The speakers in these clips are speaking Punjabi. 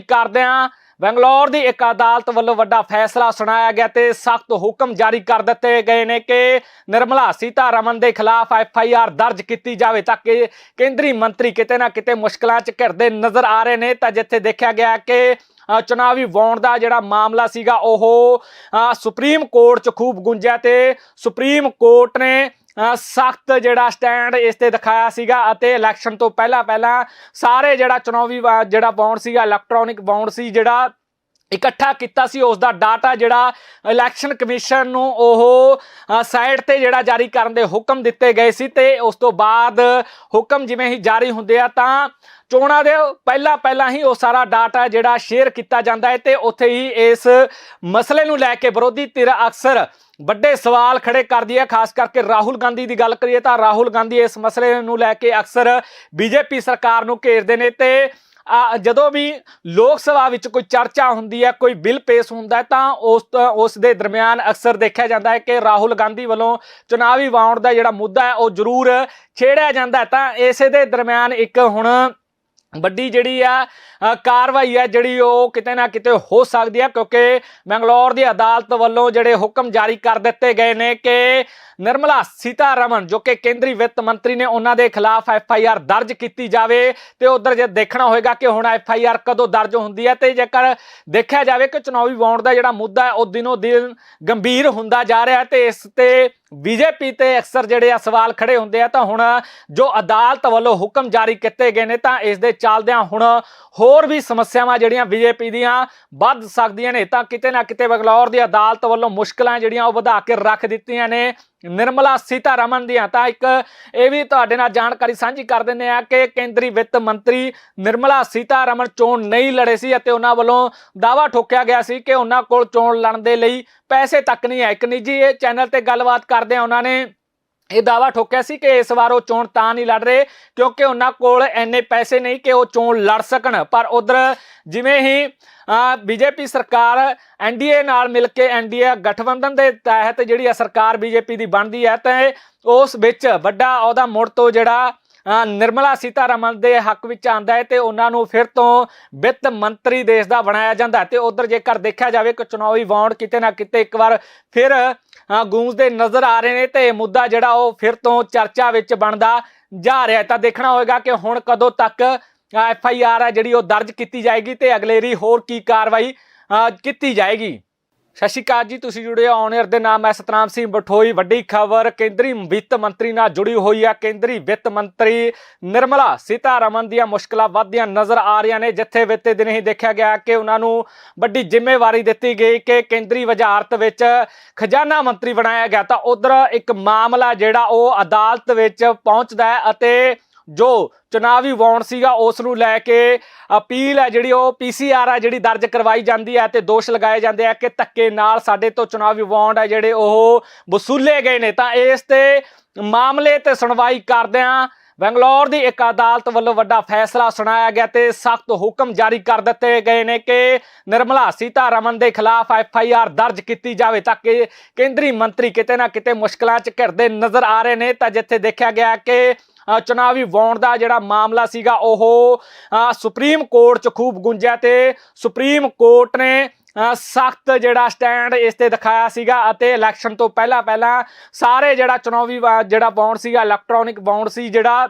ਕਰਦਿਆਂ ਬੰਗਲੌਰ ਦੀ ਇੱਕ ਅਦਾਲਤ ਵੱਲੋਂ ਵੱਡਾ ਫੈਸਲਾ ਸੁਣਾਇਆ ਗਿਆ ਤੇ ਸਖਤ ਹੁਕਮ ਜਾਰੀ ਕਰ ਦਿੱਤੇ ਗਏ ਨੇ ਕਿ ਨਿਰਮਲਾ ਸੀਤਾਰਮਨ ਦੇ ਖਿਲਾਫ ਐਫ ਆਈ ਆਰ ਦਰਜ ਕੀਤੀ ਜਾਵੇ ਤਾਂ ਕਿ ਕੇਂਦਰੀ ਮੰਤਰੀ ਕਿਤੇ ਨਾ ਕਿਤੇ ਮੁਸ਼ਕਲਾਂ 'ਚ ਘਿਰਦੇ ਨਜ਼ਰ ਆ ਰਹੇ ਨੇ। ਤਾਂ ਜਿੱਥੇ ਦੇਖਿਆ ਗਿਆ ਕਿ ਚੁਣਾਵੀ ਵਾਉਣ ਦਾ ਜਿਹੜਾ ਮਾਮਲਾ ਸੀਗਾ, ਉਹ ਸੁਪਰੀਮ ਕੋਰਟ 'ਚ ਖੂਬ ਗੁੰਜਿਆ ਤੇ ਸੁਪਰੀਮ ਕੋਰਟ ਨੇ ਸਖਤ ਜਿਹੜਾ ਸਟੈਂਡ ਇਸ ਤੇ ਦਿਖਾਇਆ ਸੀਗਾ ਅਤੇ ਇਲੈਕਸ਼ਨ ਤੋਂ ਪਹਿਲਾਂ ਪਹਿਲਾਂ ਸਾਰੇ ਜਿਹੜਾ ਚੁਣਾਵੀ ਵਾ- ਜਿਹੜਾ ਬੌਂਡ ਸੀਗਾ ਇਲੈਕਟ੍ਰੋਨਿਕ ਬੌਂਡ ਸੀ ਜਿਹੜਾ ਇਕੱਠਾ ਕੀਤਾ ਸੀ ਉਸ ਦਾ ਡਾਟਾ ਜਿਹੜਾ ਇਲੈਕਸ਼ਨ ਕਮਿਸ਼ਨ ਨੂੰ ਉਹ ਸਾਈਟ ਤੇ ਜਿਹੜਾ ਜਾਰੀ ਕਰਨ ਦੇ ਹੁਕਮ ਦਿੱਤੇ ਗਏ ਸੀ ਤੇ ਉਸ ਤੋਂ ਬਾਅਦ ਹੁਕਮ ਜਿਵੇਂ ਹੀ ਜਾਰੀ ਹੁੰਦੇ ਆ ਤਾਂ ਚੋਣਾਂ ਦੇ ਪਹਿਲਾਂ ਪਹਿਲਾਂ ਹੀ ਉਹ ਸਾਰਾ ਡਾਟਾ ਜਿਹੜਾ ਸ਼ੇਅਰ ਕੀਤਾ ਜਾਂਦਾ ਹੈ ਤੇ ਉੱਥੇ ਹੀ ਇਸ ਮਸਲੇ ਨੂੰ ਲੈ ਕੇ ਵਿਰੋਧੀ ਧਿਰ ਅਕਸਰ ਵੱਡੇ ਸਵਾਲ ਖੜੇ ਕਰਦੀ ਹੈ, ਖਾਸ ਕਰਕੇ ਰਾਹੁਲ ਗਾਂਧੀ ਦੀ ਗੱਲ ਕਰੀਏ ਤਾਂ ਰਾਹੁਲ ਗਾਂਧੀ ਇਸ ਮਸਲੇ ਨੂੰ ਲੈ ਕੇ ਅਕਸਰ ਬੀਜੇਪੀ ਸਰਕਾਰ ਨੂੰ ਘੇਰਦੇ ਨੇ ਤੇ ਜਦੋਂ ਵੀ ਲੋਕ ਸਭਾ ਵਿੱਚ ਕੋਈ ਚਰਚਾ ਹੁੰਦੀ ਹੈ, ਕੋਈ ਬਿੱਲ ਪੇਸ਼ ਹੁੰਦਾ ਤਾਂ ਉਸ ਤੋਂ- ਉਸ ਦੇ ਦਰਮਿਆਨ ਅਕਸਰ ਦੇਖਿਆ ਜਾਂਦਾ ਹੈ ਕਿ ਰਾਹੁਲ ਗਾਂਧੀ ਵੱਲੋਂ ਚੁਣਾਵੀ ਵਾਉਣ ਦਾ ਜਿਹੜਾ ਮੁੱਦਾ ਹੈ, ਉਹ ਜ਼ਰੂਰ ਛੇੜਿਆ ਜਾਂਦਾ ਤਾਂ ਇਸੇ ਦੇ ਦਰਮਿਆਨ ਇੱਕ ਹੁਣ ਵੱਡੀ ਜਿਹੜੀ ਆ ਕਾਰਵਾਈ ਹੈ ਜਿਹੜੀ ਉਹ ਕਿਤੇ ਨਾ ਕਿਤੇ ਹੋ ਸਕਦੀ ਹੈ ਕਿਉਂਕਿ ਬੰਗਲੌਰ ਦੀ ਅਦਾਲਤ ਵੱਲੋਂ ਜਿਹੜੇ ਹੁਕਮ ਜਾਰੀ ਕਰ ਦਿੱਤੇ ਗਏ ਨੇ ਕਿ ਨਿਰਮਲਾ ਸੀਤਾਰਮਨ, ਜੋ ਕਿ ਕੇਂਦਰੀ ਵਿੱਤ ਮੰਤਰੀ ਨੇ ਉਹਨਾਂ ਦੇ ਖਿਲਾਫ ਐਫ ਆਈ ਆਰ ਦਰਜ ਕੀਤੀ ਜਾਵੇ ਤੇ ਉਧਰ ਜੇ ਦੇਖਣਾ ਹੋਏਗਾ ਕਿ ਹੁਣ ਐਫ ਆਈ ਆਰ ਕਦੋਂ ਦਰਜ ਹੁੰਦੀ ਹੈ ਤੇ ਜੇਕਰ ਦੇਖਿਆ ਜਾਵੇ ਕਿ ਚੁਣਾਵੀ ਵਾਉਣ ਦਾ ਜਿਹੜਾ ਮੁੱਦਾ ਹੈ, ਉਹ ਦਿਨੋ ਦਿਨ ਗੰਭੀਰ ਹੁੰਦਾ ਜਾ ਰਿਹਾ ਹੈ ਤੇ ਇਸ ਤੇ ਬੀਜੇਪੀ ਤੇ ਅਕਸਰ ਜਿਹੜੇ ਆ ਸਵਾਲ ਖੜੇ ਹੁੰਦੇ ਆ, ਤਾਂ ਹੁਣ ਜੋ ਅਦਾਲਤ ਵੱਲੋਂ ਹੁਕਮ ਜਾਰੀ ਕੀਤੇ ਗਏ ਨੇ, ਤਾਂ ਇਸ ਦੇ ਚੱਲਦਿਆਂ ਹੁਣ ਹੋਰ ਵੀ ਸਮੱਸਿਆਵਾਂ ਜਿਹੜੀਆਂ ਬੀਜੇਪੀ ਦੀਆਂ ਵੱਧ ਸਕਦੀਆਂ ਨੇ, ਤਾਂ ਕਿਤੇ ਨਾ ਕਿਤੇ ਬਗਲੌਰ ਦੀ ਅਦਾਲਤ ਵੱਲੋਂ ਮੁਸ਼ਕਲਾਂ ਜਿਹੜੀਆਂ ਉਹ ਵਧਾ ਕੇ ਰੱਖ ਦਿੱਤੀਆਂ ਨੇ। ਨਿਰਮਲਾ ਸੀਤਾਰਮਨ ਦੀਆਂ। ਤਾਂ ਇੱਕ ਇਹ ਵੀ ਤੁਹਾਡੇ ਨਾਲ ਜਾਣਕਾਰੀ ਸਾਂਝੀ ਕਰ ਦਿੰਦੇ ਆ ਕਿ ਕੇਂਦਰੀ ਵਿੱਤ ਮੰਤਰੀ ਨਿਰਮਲਾ ਸੀਤਾਰਮਨ ਚੋਣ ਨਹੀਂ ਲੜੇ ਸੀ ਅਤੇ ਉਹਨਾਂ ਵੱਲੋਂ ਦਾਵਾ ਠੋਕਿਆ ਗਿਆ ਸੀ ਕਿ ਉਹਨਾਂ ਕੋਲ ਚੋਣ ਲੜਨ ਦੇ ਲਈ ਪੈਸੇ ਤੱਕ ਨਹੀਂ ਹੈ। ਇੱਕ ਨਿੱਜੀ ਇਹ ਚੈਨਲ ਤੇ ਗੱਲਬਾਤ ਕਰਦੇ ਆ ਉਹਨਾਂ ਨੇ। ਇਹ ਦਾਵਾ ਠੋਕਿਆ ਸੀ ਕਿ ਇਸ ਵਾਰ ਉਹ ਚੋਣ ਤਾਂ ਨਹੀਂ ਲੜ ਰਹੇ, ਕਿਉਂਕਿ ਉਹਨਾਂ ਕੋਲ ਐਨੇ ਪੈਸੇ ਨਹੀਂ ਕਿ ਉਹ ਚੋਣ ਲੜ ਸਕਣ। ਪਰ ਉਧਰ ਜਿਵੇਂ ਹੀ ਬੀਜੇਪੀ ਸਰਕਾਰ ਐਨਡੀਏ ਨਾਲ ਮਿਲ ਕੇ ਐਨਡੀਏ ਗਠਬੰਧਨ ਦੇ ਤਹਿਤ ਜਿਹੜੀ ਆ ਸਰਕਾਰ ਬੀਜੇਪੀ ਦੀ ਬਣਦੀ ਹੈ, ਤੇ ਉਸ ਵਿੱਚ ਵੱਡਾ ਉਹਦਾ ਮੁੜ ਤੋਂ ਜਿਹੜਾ ਨਿਰਮਲਾ ਸੀਤਾਰਮਨ ਦੇ ਹੱਕ ਵਿੱਚ ਆਂਦਾ ਹੈ ਤੇ ਉਹਨਾਂ ਨੂੰ ਫਿਰ ਤੋਂ ਵਿੱਤ ਮੰਤਰੀ ਦੇਸ਼ ਦਾ ਬਣਾਇਆ ਜਾਂਦਾ ਹੈ। ਤੇ ਉਧਰ ਜੇਕਰ ਦੇਖਿਆ ਜਾਵੇ ਕਿ ਚੁਣਾਵੀ ਵਾਉਂਡ ਕਿਤੇ ਨਾ ਕਿਤੇ ਇੱਕ ਵਾਰ ਫਿਰ ਗੂੰਜਦੇ ਨਜ਼ਰ ਆ ਰਹੇ ਨੇ ਤੇ ਮੁੱਦਾ ਜਿਹੜਾ ਉਹ ਫਿਰ ਤੋਂ ਚਰਚਾ ਵਿੱਚ ਬਣਦਾ ਜਾ ਰਿਹਾ ਤਾਂ ਦੇਖਣਾ ਹੋਏਗਾ ਕਿ ਹੁਣ ਕਦੋਂ ਤੱਕ ਐਫ ਆਈ ਆਰ ਹੈ ਜਿਹੜੀ ਉਹ ਦਰਜ ਕੀਤੀ ਜਾਏਗੀ ਤੇ ਅਗਲੇਰੀ ਹੋਰ ਕੀ ਕਾਰਵਾਈ ਕੀਤੀ ਜਾਏਗੀ। ਸਤਿ ਸ਼੍ਰੀ ਅਕਾਲ ਜੀ, ਤੁਸੀਂ ਜੁੜੇ ਹੋ ਔਨਰ ਦੇ ਨਾਮ ਹੈ ਸਤਨਾਮ ਸਿੰਘ ਬਠੋਈ। ਵੱਡੀ ਖਬਰ, ਕੇਂਦਰੀ ਵਿੱਤ ਮੰਤਰੀ ਨਾਲ ਜੁੜੀ ਹੋਈ ਹੈ ਕੇਂਦਰੀ ਵਿੱਤ ਮੰਤਰੀ ਨਿਰਮਲਾ ਸੀਤਾਰਮਨ ਦੀਆਂ ਮੁਸ਼ਕਲਾਂ ਵੱਧਦੀਆਂ ਨਜ਼ਰ ਆ ਰਹੀਆਂ ਨੇ, ਜਿੱਥੇ ਬੀਤੇ ਦਿਨ ਹੀ ਦੇਖਿਆ ਗਿਆ ਕਿ ਉਹਨਾਂ ਨੂੰ ਵੱਡੀ ਜ਼ਿੰਮੇਵਾਰੀ ਦਿੱਤੀ ਗਈ ਕਿ ਕੇਂਦਰੀ ਵਜ਼ਾਰਤ ਵਿੱਚ ਖਜ਼ਾਨਾ ਮੰਤਰੀ ਬਣਾਇਆ ਗਿਆ। ਤਾਂ ਉਧਰ ਇੱਕ ਮਾਮਲਾ ਜਿਹੜਾ ਉਹ ਅਦਾਲਤ ਵਿੱਚ ਪਹੁੰਚਦਾ ਹੈ ਅਤੇ ਜੋ ਚੁਣਾਵੀ ਵਾਉਣ ਸੀਗਾ, ਉਸ ਨੂੰ ਲੈ ਕੇ ਅਪੀਲ ਹੈ ਜਿਹੜੀ ਉਹ ਪੀਸੀਆਰ ਆ ਜਿਹੜੀ ਦਰਜ ਕਰਵਾਈ ਜਾਂਦੀ ਹੈ ਤੇ ਦੋਸ਼ ਲਗਾਏ ਜਾਂਦੇ ਆ ਕਿ ਧੱਕੇ ਨਾਲ ਸਾਡੇ ਤੋਂ ਚੁਣਾਵੀ ਵਾਉਂਡ ਹੈ ਜਿਹੜੇ ਉਹ ਵਸੂਲੇ ਗਏ ਨੇ। ਤਾਂ ਇਸ ਤੇ ਮਾਮਲੇ ਤੇ ਸੁਣਵਾਈ ਕਰਦਿਆਂ ਬੰਗਲੌਰ ਦੀ ਇੱਕ ਅਦਾਲਤ ਵੱਲੋਂ ਵੱਡਾ ਫੈਸਲਾ ਸੁਣਾਇਆ ਗਿਆ ਤੇ ਸਖਤ ਹੁਕਮ ਜਾਰੀ ਕਰ ਦਿੱਤੇ ਗਏ ਨੇ ਕਿ ਨਿਰਮਲਾ ਸੀਤਾਰਮਨ ਦੇ ਖਿਲਾਫ ਐਫ ਆਈ ਆਰ ਦਰਜ ਕੀਤੀ ਜਾਵੇ ਤਾਂ ਕਿ ਕੇਂਦਰੀ ਮੰਤਰੀ ਕਿਤੇ ਨਾ ਕਿਤੇ ਮੁਸ਼ਕਲਾਂ 'ਚ ਘਿਰਦੇ ਨਜ਼ਰ ਆ ਰਹੇ ਨੇ। ਤਾਂ ਜਿੱਥੇ ਦੇਖਿਆ ਗਿਆ ਕਿ ਚੁਣਾਵੀ ਵਾਉਣ ਦਾ ਜਿਹੜਾ ਮਾਮਲਾ ਸੀਗਾ, ਉਹ ਸੁਪਰੀਮ ਕੋਰਟ 'ਚ ਖੂਬ ਗੁੰਜਿਆ ਤੇ ਸੁਪਰੀਮ ਕੋਰਟ ਨੇ ਸਖਤ ਜਿਹੜਾ ਸਟੈਂਡ ਇਸ ਤੇ ਦਿਖਾਇਆ ਸੀਗਾ ਅਤੇ ਇਲੈਕਸ਼ਨ ਤੋਂ ਪਹਿਲਾਂ ਪਹਿਲਾਂ ਸਾਰੇ ਜਿਹੜਾ ਚੁਣਾਵੀ ਵਾ- ਜਿਹੜਾ ਬਾਉਂਡ ਸੀਗਾ, ਇਲੈਕਟ੍ਰੋਨਿਕ ਬਾਉਂਡ ਸੀ, ਜਿਹੜਾ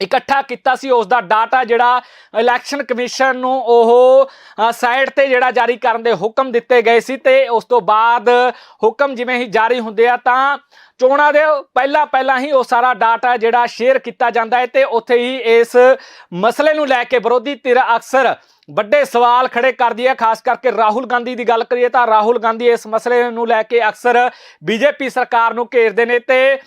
ਇਕੱਠਾ ਕੀਤਾ ਸੀ, ਉਸ ਦਾ ਡਾਟਾ ਜਿਹੜਾ ਇਲੈਕਸ਼ਨ ਕਮਿਸ਼ਨ ਨੂੰ ਉਹ ਸਾਈਟ ਤੇ ਜਿਹੜਾ ਜਾਰੀ ਕਰਨ ਦੇ ਹੁਕਮ ਦਿੱਤੇ ਗਏ ਸੀ ਤੇ ਉਸ ਤੋਂ ਬਾਅਦ ਹੁਕਮ ਜਿਵੇਂ ਹੀ ਜਾਰੀ ਹੁੰਦੇ ਆ ਤਾਂ ਚੋਣਾਂ ਦੇ ਪਹਿਲਾਂ ਪਹਿਲਾਂ ਹੀ ਉਹ ਸਾਰਾ ਡਾਟਾ ਜਿਹੜਾ ਸ਼ੇਅਰ ਕੀਤਾ ਜਾਂਦਾ ਹੈ ਤੇ ਉੱਥੇ ਹੀ ਇਸ ਮਸਲੇ ਨੂੰ ਲੈ ਕੇ ਵਿਰੋਧੀ ਧਿਰ ਅਕਸਰ ਵੱਡੇ ਸਵਾਲ ਖੜੇ ਕਰਦੀ ਹੈ, ਖਾਸ ਕਰਕੇ ਰਾਹੁਲ ਗਾਂਧੀ ਦੀ ਗੱਲ ਕਰੀਏ ਤਾਂ ਰਾਹੁਲ ਗਾਂਧੀ ਇਸ ਮਸਲੇ ਨੂੰ ਲੈ ਕੇ ਅਕਸਰ ਬੀਜੇਪੀ ਸਰਕਾਰ ਨੂੰ ਘੇਰਦੇ ਨੇ ਤੇ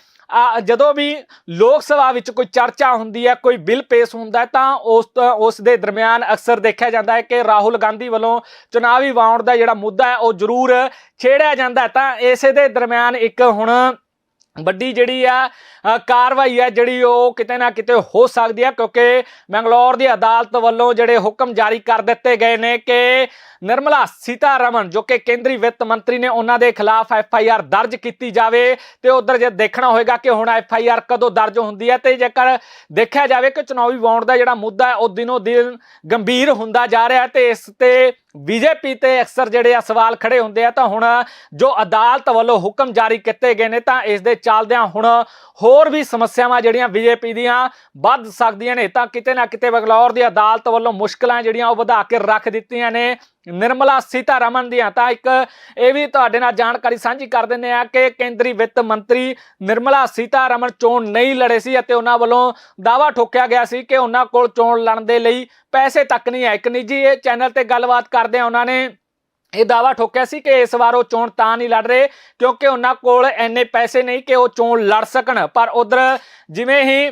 ਜਦੋਂ ਵੀ ਲੋਕ ਸਭਾ ਵਿੱਚ ਕੋਈ ਚਰਚਾ ਹੁੰਦੀ ਹੈ, ਕੋਈ ਬਿੱਲ ਪੇਸ਼ ਹੁੰਦਾ ਤਾਂ ਉਸ ਉਸ ਦੇ ਦਰਮਿਆਨ ਅਕਸਰ ਦੇਖਿਆ ਜਾਂਦਾ ਹੈ ਕਿ ਰਾਹੁਲ ਗਾਂਧੀ ਵੱਲੋਂ ਚੁਣਾਵੀ ਵਾਉਣ ਦਾ ਜਿਹੜਾ ਮੁੱਦਾ ਹੈ, ਉਹ ਜ਼ਰੂਰ ਛੇੜਿਆ ਜਾਂਦਾ ਤਾਂ ਇਸੇ ਦੇ ਦਰਮਿਆਨ ਇੱਕ ਹੁਣ ਵੱਡੀ ਜਿਹੜੀ ਆ ਕਾਰਵਾਈ ਹੈ ਜਿਹੜੀ ਉਹ ਕਿਤੇ ਨਾ ਕਿਤੇ ਹੋ ਸਕਦੀ ਹੈ ਕਿਉਂਕਿ ਬੰਗਲੌਰ ਦੀ ਅਦਾਲਤ ਵੱਲੋਂ ਜਿਹੜੇ ਹੁਕਮ ਜਾਰੀ ਕਰ ਦਿੱਤੇ ਗਏ ਨੇ ਕਿ ਨਿਰਮਲਾ ਸੀਤਾਰਮਨ, ਜੋ ਕਿ ਕੇਂਦਰੀ ਵਿੱਤ ਮੰਤਰੀ ਨੇ, ਉਹਨਾਂ ਦੇ ਖਿਲਾਫ ਐਫ ਆਈ ਆਰ ਦਰਜ ਕੀਤੀ ਜਾਵੇ ਤੇ ਉਧਰ ਜੇ ਦੇਖਣਾ ਹੋਏਗਾ ਕਿ ਹੁਣ ਐਫ ਆਈ ਆਰ ਕਦੋਂ ਦਰਜ ਹੁੰਦੀ ਹੈ ਤੇ ਜੇਕਰ ਦੇਖਿਆ ਜਾਵੇ ਕਿ ਚੁਣਾਵੀ ਬੌਂਡ ਦਾ ਜਿਹੜਾ ਮੁੱਦਾ ਹੈ, ਉਹ ਦਿਨੋ ਦਿਨ ਗੰਭੀਰ ਹੁੰਦਾ ਜਾ ਰਿਹਾ ਹੈ ਤੇ ਇਸ ਤੇ ਬੀਜੇਪੀ ਤੇ ਅਕਸਰ ਜਿਹੜੇ ਆ ਸਵਾਲ ਖੜੇ ਹੁੰਦੇ ਆ ਤਾਂ ਹੁਣ ਜੋ ਅਦਾਲਤ ਵੱਲੋਂ ਹੁਕਮ ਜਾਰੀ ਕੀਤੇ ਗਏ ਨੇ ਤਾਂ ਇਸ ਦੇ ਚੱਲਦਿਆਂ ਹੁਣ ਹੋਰ ਵੀ ਸਮੱਸਿਆਵਾਂ ਜਿਹੜੀਆਂ ਬੀਜੇਪੀ ਦੀਆਂ ਵੱਧ ਸਕਦੀਆਂ ਨੇ ਤਾਂ ਕਿਤੇ ਨਾ ਕਿਤੇ ਬਗਲੌਰ ਦੀ ਅਦਾਲਤ ਵੱਲੋਂ ਮੁਸ਼ਕਲਾਂ ਜਿਹੜੀਆਂ ਉਹ ਵਧਾ ਕੇ ਰੱਖ ਦਿੱਤੀਆਂ ਨੇ। ਨਿਰਮਲਾ ਸੀਤਾਰਮਨ ਦੀਆਂ ਤਾਂ ਇੱਕ ਇਹ ਵੀ ਤੁਹਾਡੇ ਨਾਲ ਜਾਣਕਾਰੀ ਸਾਂਝੀ ਕਰ ਦਿੰਦੇ ਆ ਕਿ ਕੇਂਦਰੀ ਵਿੱਤ ਮੰਤਰੀ ਨਿਰਮਲਾ ਸੀਤਾਰਮਨ ਚੋਣ ਨਹੀਂ ਲੜੇ ਸੀ ਅਤੇ ਉਹਨਾਂ ਵੱਲੋਂ ਦਾਵਾ ਠੋਕਿਆ ਗਿਆ ਸੀ ਕਿ ਉਹਨਾਂ ਕੋਲ ਚੋਣ ਲੜਨ ਦੇ ਲਈ ਪੈਸੇ ਤੱਕ ਨਹੀਂ ਹੈ। ਇੱਕ ਨਿੱਜੀ ਇਹ ਚੈਨਲ ਤੇ ਗੱਲਬਾਤ ਕਰਦੇ ਆ ਉਹਨਾਂ ਨੇ ਇਹ ਦਾਵਾ ਠੋਕਿਆ ਸੀ ਕਿ ਇਸ ਵਾਰ ਉਹ ਚੋਣ ਤਾਂ ਨਹੀਂ ਲੜ ਰਹੇ ਕਿਉਂਕਿ ਉਹਨਾਂ ਕੋਲ ਐਨੇ ਪੈਸੇ ਨਹੀਂ ਕਿ ਉਹ ਚੋਣ ਲੜ ਸਕਣ। ਪਰ ਉਧਰ ਜਿਵੇਂ ਹੀ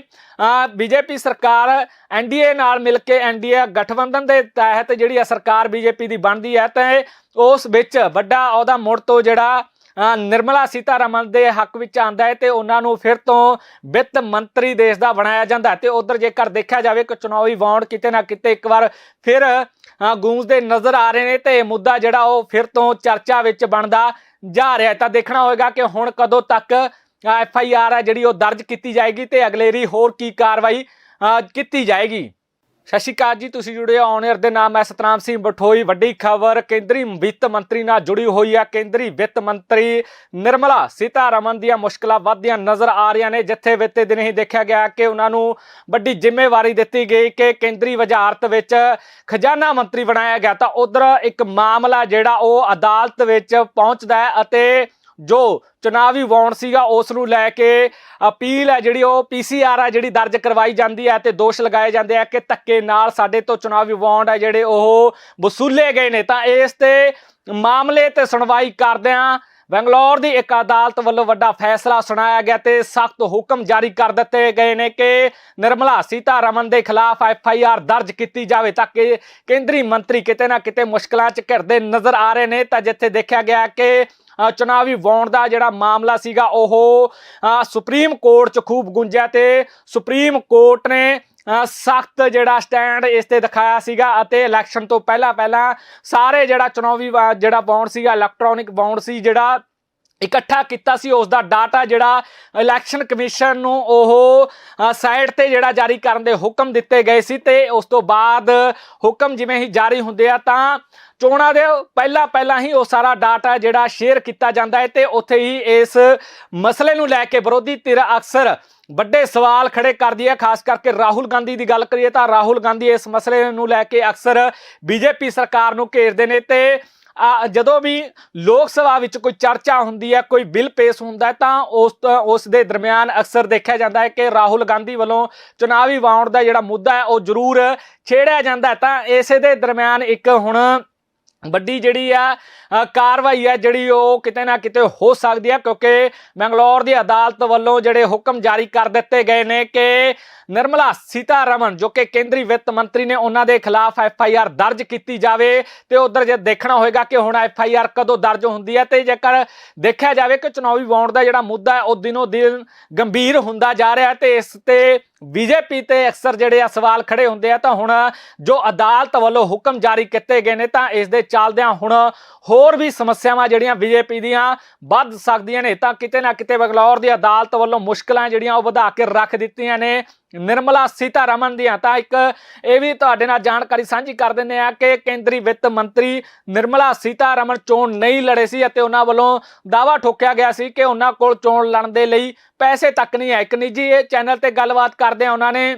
ਬੀਜੇਪੀ ਸਰਕਾਰ ਐਨਡੀਏ ਨਾਲ ਮਿਲ ਕੇ ਐਨਡੀਏ ਗਠਬੰਧਨ ਦੇ ਤਹਿਤ ਜਿਹੜੀ ਆ ਸਰਕਾਰ ਬੀਜੇਪੀ ਦੀ ਬਣਦੀ ਹੈ, ਤੇ ਉਸ ਵਿੱਚ ਵੱਡਾ ਉਹਦਾ ਮੁੜ ਤੋਂ ਜਿਹੜਾ ਨਿਰਮਲਾ ਸੀਤਾਰਮਨ ਦੇ ਹੱਕ ਵਿੱਚ ਆਂਦਾ ਹੈ ਤੇ ਉਹਨਾਂ ਨੂੰ ਫਿਰ ਤੋਂ ਵਿੱਤ ਮੰਤਰੀ ਦੇਸ਼ ਦਾ ਬਣਾਇਆ ਜਾਂਦਾ ਹੈ। ਤੇ ਉਧਰ ਜੇਕਰ ਦੇਖਿਆ ਜਾਵੇ ਕਿ ਚੁਣਾਵੀ ਵਾਉਂਡ ਕਿਤੇ ਨਾ ਕਿਤੇ ਇੱਕ ਵਾਰ ਫਿਰ ਗੂੰਜਦੇ ਨਜ਼ਰ ਆ ਰਹੇ ਨੇ ਤੇ ਮੁੱਦਾ ਜਿਹੜਾ ਉਹ ਫਿਰ ਤੋਂ ਚਰਚਾ ਵਿੱਚ ਬਣਦਾ ਜਾ ਰਿਹਾ ਤਾਂ ਦੇਖਣਾ ਹੋਏਗਾ ਕਿ ਹੁਣ ਕਦੋਂ ਤੱਕ ਐਫ ਆਈ ਆਰ ਹੈ ਜਿਹੜੀ ਉਹ ਦਰਜ ਕੀਤੀ ਜਾਏਗੀ ਤੇ ਅਗਲੇਰੀ ਹੋਰ ਕੀ ਕਾਰਵਾਈ ਕੀਤੀ ਜਾਏਗੀ। ਸਤਿ ਸ਼੍ਰੀ ਅਕਾਲ ਜੀ, ਤੁਸੀਂ ਜੁੜੇ ਹੋ ਔਨ ਦੇ ਨਾਮ ਹੈ ਸਤਨਾਮ ਸਿੰਘ ਬਠੋਈ। ਵੱਡੀ ਖਬਰ, ਕੇਂਦਰੀ ਵਿੱਤ ਮੰਤਰੀ ਨਾਲ ਜੁੜੀ ਹੋਈ ਹੈ ਕੇਂਦਰੀ ਵਿੱਤ ਮੰਤਰੀ ਨਿਰਮਲਾ ਸੀਤਾਰਮਨ ਦੀਆਂ ਮੁਸ਼ਕਲਾਂ ਵੱਧਦੀਆਂ ਨਜ਼ਰ ਆ ਰਹੀਆਂ ਨੇ, ਜਿੱਥੇ ਬੀਤੇ ਦਿਨ ਹੀ ਦੇਖਿਆ ਗਿਆ ਕਿ ਉਹਨਾਂ ਨੂੰ ਵੱਡੀ ਜ਼ਿੰਮੇਵਾਰੀ ਦਿੱਤੀ ਗਈ ਕਿ ਕੇਂਦਰੀ ਵਜ਼ਾਰਤ ਵਿੱਚ ਖਜ਼ਾਨਾ ਮੰਤਰੀ ਬਣਾਇਆ ਗਿਆ। ਤਾਂ ਉਧਰ ਇੱਕ ਮਾਮਲਾ ਜਿਹੜਾ ਉਹ ਅਦਾਲਤ ਵਿੱਚ ਪਹੁੰਚਦਾ ਹੈ ਅਤੇ ਜੋ ਚੁਣਾਵੀ ਵਾਉਂਡ ਸੀਗਾ, ਉਸ ਨੂੰ ਲੈ ਕੇ ਅਪੀਲ ਹੈ ਜਿਹੜੀ ਉਹ ਪੀਸੀਆਰ ਹੈ, ਜਿਹੜੀ ਦਰਜ ਕਰਵਾਈ ਜਾਂਦੀ ਹੈ ਤੇ ਦੋਸ਼ ਲਗਾਏ ਜਾਂਦੇ ਆ ਕਿ ਧੱਕੇ ਨਾਲ ਸਾਡੇ ਤੋਂ ਚੁਣਾਵੀ ਵਾਉਂਡ ਹੈ ਜਿਹੜੇ ਉਹ ਵਸੂਲੇ ਗਏ ਨੇ। ਤਾਂ ਇਸ ਤੇ ਮਾਮਲੇ ਤੇ ਸੁਣਵਾਈ ਕਰਦਿਆਂ ਬੰਗਲੌਰ ਦੀ ਇੱਕ ਅਦਾਲਤ ਵੱਲੋਂ ਵੱਡਾ ਫੈਸਲਾ ਸੁਣਾਇਆ ਗਿਆ ਤੇ ਸਖਤ ਹੁਕਮ ਜਾਰੀ ਕਰ ਦਿੱਤੇ ਗਏ ਨੇ ਕਿ ਨਿਰਮਲਾ ਸੀਤਾਰਮਨ ਦੇ ਖਿਲਾਫ ਐਫ ਆਈ ਆਰ ਦਰਜ ਕੀਤੀ ਜਾਵੇ ਤਾਂ ਕਿ ਕੇਂਦਰੀ ਮੰਤਰੀ ਕਿਤੇ ਨਾ ਕਿਤੇ ਮੁਸ਼ਕਲਾਂ 'ਚ ਘਿਰਦੇ ਨਜ਼ਰ ਆ ਰਹੇ ਨੇ। ਤਾਂ ਜਿੱਥੇ ਦੇਖਿਆ ਗਿਆ ਕਿ ਚੁਣਾਵੀ ਵਾਉਣ ਦਾ ਜਿਹੜਾ ਮਾਮਲਾ ਸੀਗਾ, ਉਹ ਸੁਪਰੀਮ ਕੋਰਟ 'ਚ ਖੂਬ ਗੁੰਜਿਆ ਤੇ ਸੁਪਰੀਮ ਕੋਰਟ ਨੇ ਸਖਤ ਜਿਹੜਾ ਸਟੈਂਡ ਇਸ ਤੇ ਦਿਖਾਇਆ ਸੀਗਾ ਅਤੇ ਇਲੈਕਸ਼ਨ ਤੋਂ ਪਹਿਲਾਂ ਪਹਿਲਾਂ ਸਾਰੇ ਜਿਹੜਾ ਚੁਣਾਵੀ ਵਾ- ਜਿਹੜਾ ਬਾਉਂਡ ਸੀਗਾ, ਇਲੈਕਟ੍ਰੋਨਿਕ ਬਾਉਂਡ ਸੀ, ਜਿਹੜਾ ਇਕੱਠਾ ਕੀਤਾ ਸੀ, ਉਸ ਦਾ ਡਾਟਾ ਜਿਹੜਾ ਇਲੈਕਸ਼ਨ ਕਮਿਸ਼ਨ ਨੂੰ ਉਹ ਸਾਈਟ ਤੇ ਜਿਹੜਾ ਜਾਰੀ ਕਰਨ ਦੇ ਹੁਕਮ ਦਿੱਤੇ ਗਏ ਸੀ ਤੇ ਉਸ ਤੋਂ ਬਾਅਦ ਹੁਕਮ ਜਿਵੇਂ ਹੀ ਜਾਰੀ ਹੁੰਦੇ ਆ ਤਾਂ ਚੋਣਾਂ ਦੇ ਪਹਿਲਾਂ ਪਹਿਲਾਂ ਹੀ ਉਹ ਸਾਰਾ ਡਾਟਾ ਜਿਹੜਾ ਸ਼ੇਅਰ ਕੀਤਾ ਜਾਂਦਾ ਹੈ ਤੇ ਉੱਥੇ ਹੀ ਇਸ ਮਸਲੇ ਨੂੰ ਲੈ ਕੇ ਵਿਰੋਧੀ ਧਿਰ ਅਕਸਰ ਵੱਡੇ ਸਵਾਲ ਖੜੇ ਕਰਦੀ ਹੈ, ਖਾਸ ਕਰਕੇ ਰਾਹੁਲ ਗਾਂਧੀ ਦੀ ਗੱਲ ਕਰੀਏ ਤਾਂ ਰਾਹੁਲ ਗਾਂਧੀ ਇਸ ਮਸਲੇ ਨੂੰ ਲੈ ਕੇ ਅਕਸਰ ਬੀਜੇਪੀ ਸਰਕਾਰ ਨੂੰ ਘੇਰਦੇ ਨੇ ਤੇ ਜਦੋਂ ਵੀ ਲੋਕ ਸਭਾ ਵਿੱਚ ਕੋਈ ਚਰਚਾ ਹੁੰਦੀ ਹੈ, ਕੋਈ ਬਿੱਲ ਪੇਸ਼ ਹੁੰਦਾ ਤਾਂ ਉਸ ਉਸ ਦੇ ਦਰਮਿਆਨ ਅਕਸਰ ਦੇਖਿਆ ਜਾਂਦਾ ਹੈ ਕਿ ਰਾਹੁਲ ਗਾਂਧੀ ਵੱਲੋਂ ਚੁਣਾਵੀ ਵਾਉਣ ਦਾ ਜਿਹੜਾ ਮੁੱਦਾ ਹੈ ਉਹ ਜ਼ਰੂਰ ਛੇੜਿਆ ਜਾਂਦਾ ਤਾਂ ਇਸੇ ਦੇ ਦਰਮਿਆਨ ਇੱਕ ਹੁਣ ਵੱਡੀ ਜਿਹੜੀ ਆ ਕਾਰਵਾਈ ਹੈ ਜਿਹੜੀ ਉਹ ਕਿਤੇ ਨਾ ਕਿਤੇ ਹੋ ਸਕਦੀ ਹੈ ਕਿਉਂਕਿ ਬੰਗਲੌਰ ਦੀ ਅਦਾਲਤ ਵੱਲੋਂ ਜਿਹੜੇ ਹੁਕਮ ਜਾਰੀ ਕਰ ਦਿੱਤੇ ਗਏ ਨੇ ਕਿ ਨਿਰਮਲਾ ਸੀਤਾਰਮਨ, ਜੋ ਕਿ ਕੇਂਦਰੀ ਵਿੱਤ ਮੰਤਰੀ ਨੇ, ਉਹਨਾਂ ਦੇ ਖਿਲਾਫ ਐਫ ਆਈ ਆਰ ਦਰਜ ਕੀਤੀ ਜਾਵੇ ਤੇ ਉਧਰ ਜੇ ਦੇਖਣਾ ਹੋਏਗਾ ਕਿ ਹੁਣ ਐਫ ਆਈ ਆਰ ਕਦੋਂ ਦਰਜ ਹੁੰਦੀ ਹੈ ਤੇ ਜੇਕਰ ਦੇਖਿਆ ਜਾਵੇ ਕਿ ਚੁਣਾਵੀ ਵਾਉਂਡ ਦਾ ਜਿਹੜਾ ਮੁੱਦਾ ਹੈ, ਉਹ ਦਿਨੋ ਦਿਨ ਗੰਭੀਰ ਹੁੰਦਾ ਜਾ ਰਿਹਾ ਹੈ ਤੇ ਇਸ ਤੇ ਬੀਜੇਪੀ ਤੇ ਅਕਸਰ ਜਿਹੜੇ ਆ ਸਵਾਲ ਖੜੇ ਹੁੰਦੇ ਆ ਤਾਂ ਹੁਣ ਜੋ ਅਦਾਲਤ ਵੱਲੋਂ ਹੁਕਮ ਜਾਰੀ ਕੀਤੇ ਗਏ ਨੇ ਤਾਂ ਇਸ ਦੇ ਚੱਲਦਿਆਂ ਹੁਣ ਹੋਰ ਵੀ ਸਮੱਸਿਆਵਾਂ ਜਿਹੜੀਆਂ ਬੀਜੇਪੀ ਦੀਆਂ ਵੱਧ ਸਕਦੀਆਂ ਨੇ ਤਾਂ ਕਿਤੇ ਨਾ ਕਿਤੇ ਬਗਲੌਰ ਦੀ ਅਦਾਲਤ ਵੱਲੋਂ ਮੁਸ਼ਕਲਾਂ ਜਿਹੜੀਆਂ ਉਹ ਵਧਾ ਕੇ ਰੱਖ ਦਿੱਤੀਆਂ ਨੇ। ਨਿਰਮਲਾ ਸੀਤਾਰਮਨ ਦੀਆਂ। ਤਾਂ ਇੱਕ ਇਹ ਵੀ ਤੁਹਾਡੇ ਨਾਲ ਜਾਣਕਾਰੀ ਸਾਂਝੀ ਕਰ ਦਿੰਦੇ ਆ ਕਿ ਕੇਂਦਰੀ ਵਿੱਤ ਮੰਤਰੀ ਨਿਰਮਲਾ ਸੀਤਾਰਮਨ ਚੋਣ ਨਹੀਂ ਲੜੇ ਸੀ ਅਤੇ ਉਹਨਾਂ ਵੱਲੋਂ ਦਾਵਾ ਠੋਕਿਆ ਗਿਆ ਸੀ ਕਿ ਉਹਨਾਂ ਕੋਲ ਚੋਣ ਲੜਨ ਦੇ ਲਈ ਪੈਸੇ ਤੱਕ ਨਹੀਂ ਹੈ। ਇੱਕ ਨਿੱਜੀ ਇਹ ਚੈਨਲ ਤੇ ਗੱਲਬਾਤ ਕਰਦੇ ਆ, ਉਹਨਾਂ ਨੇ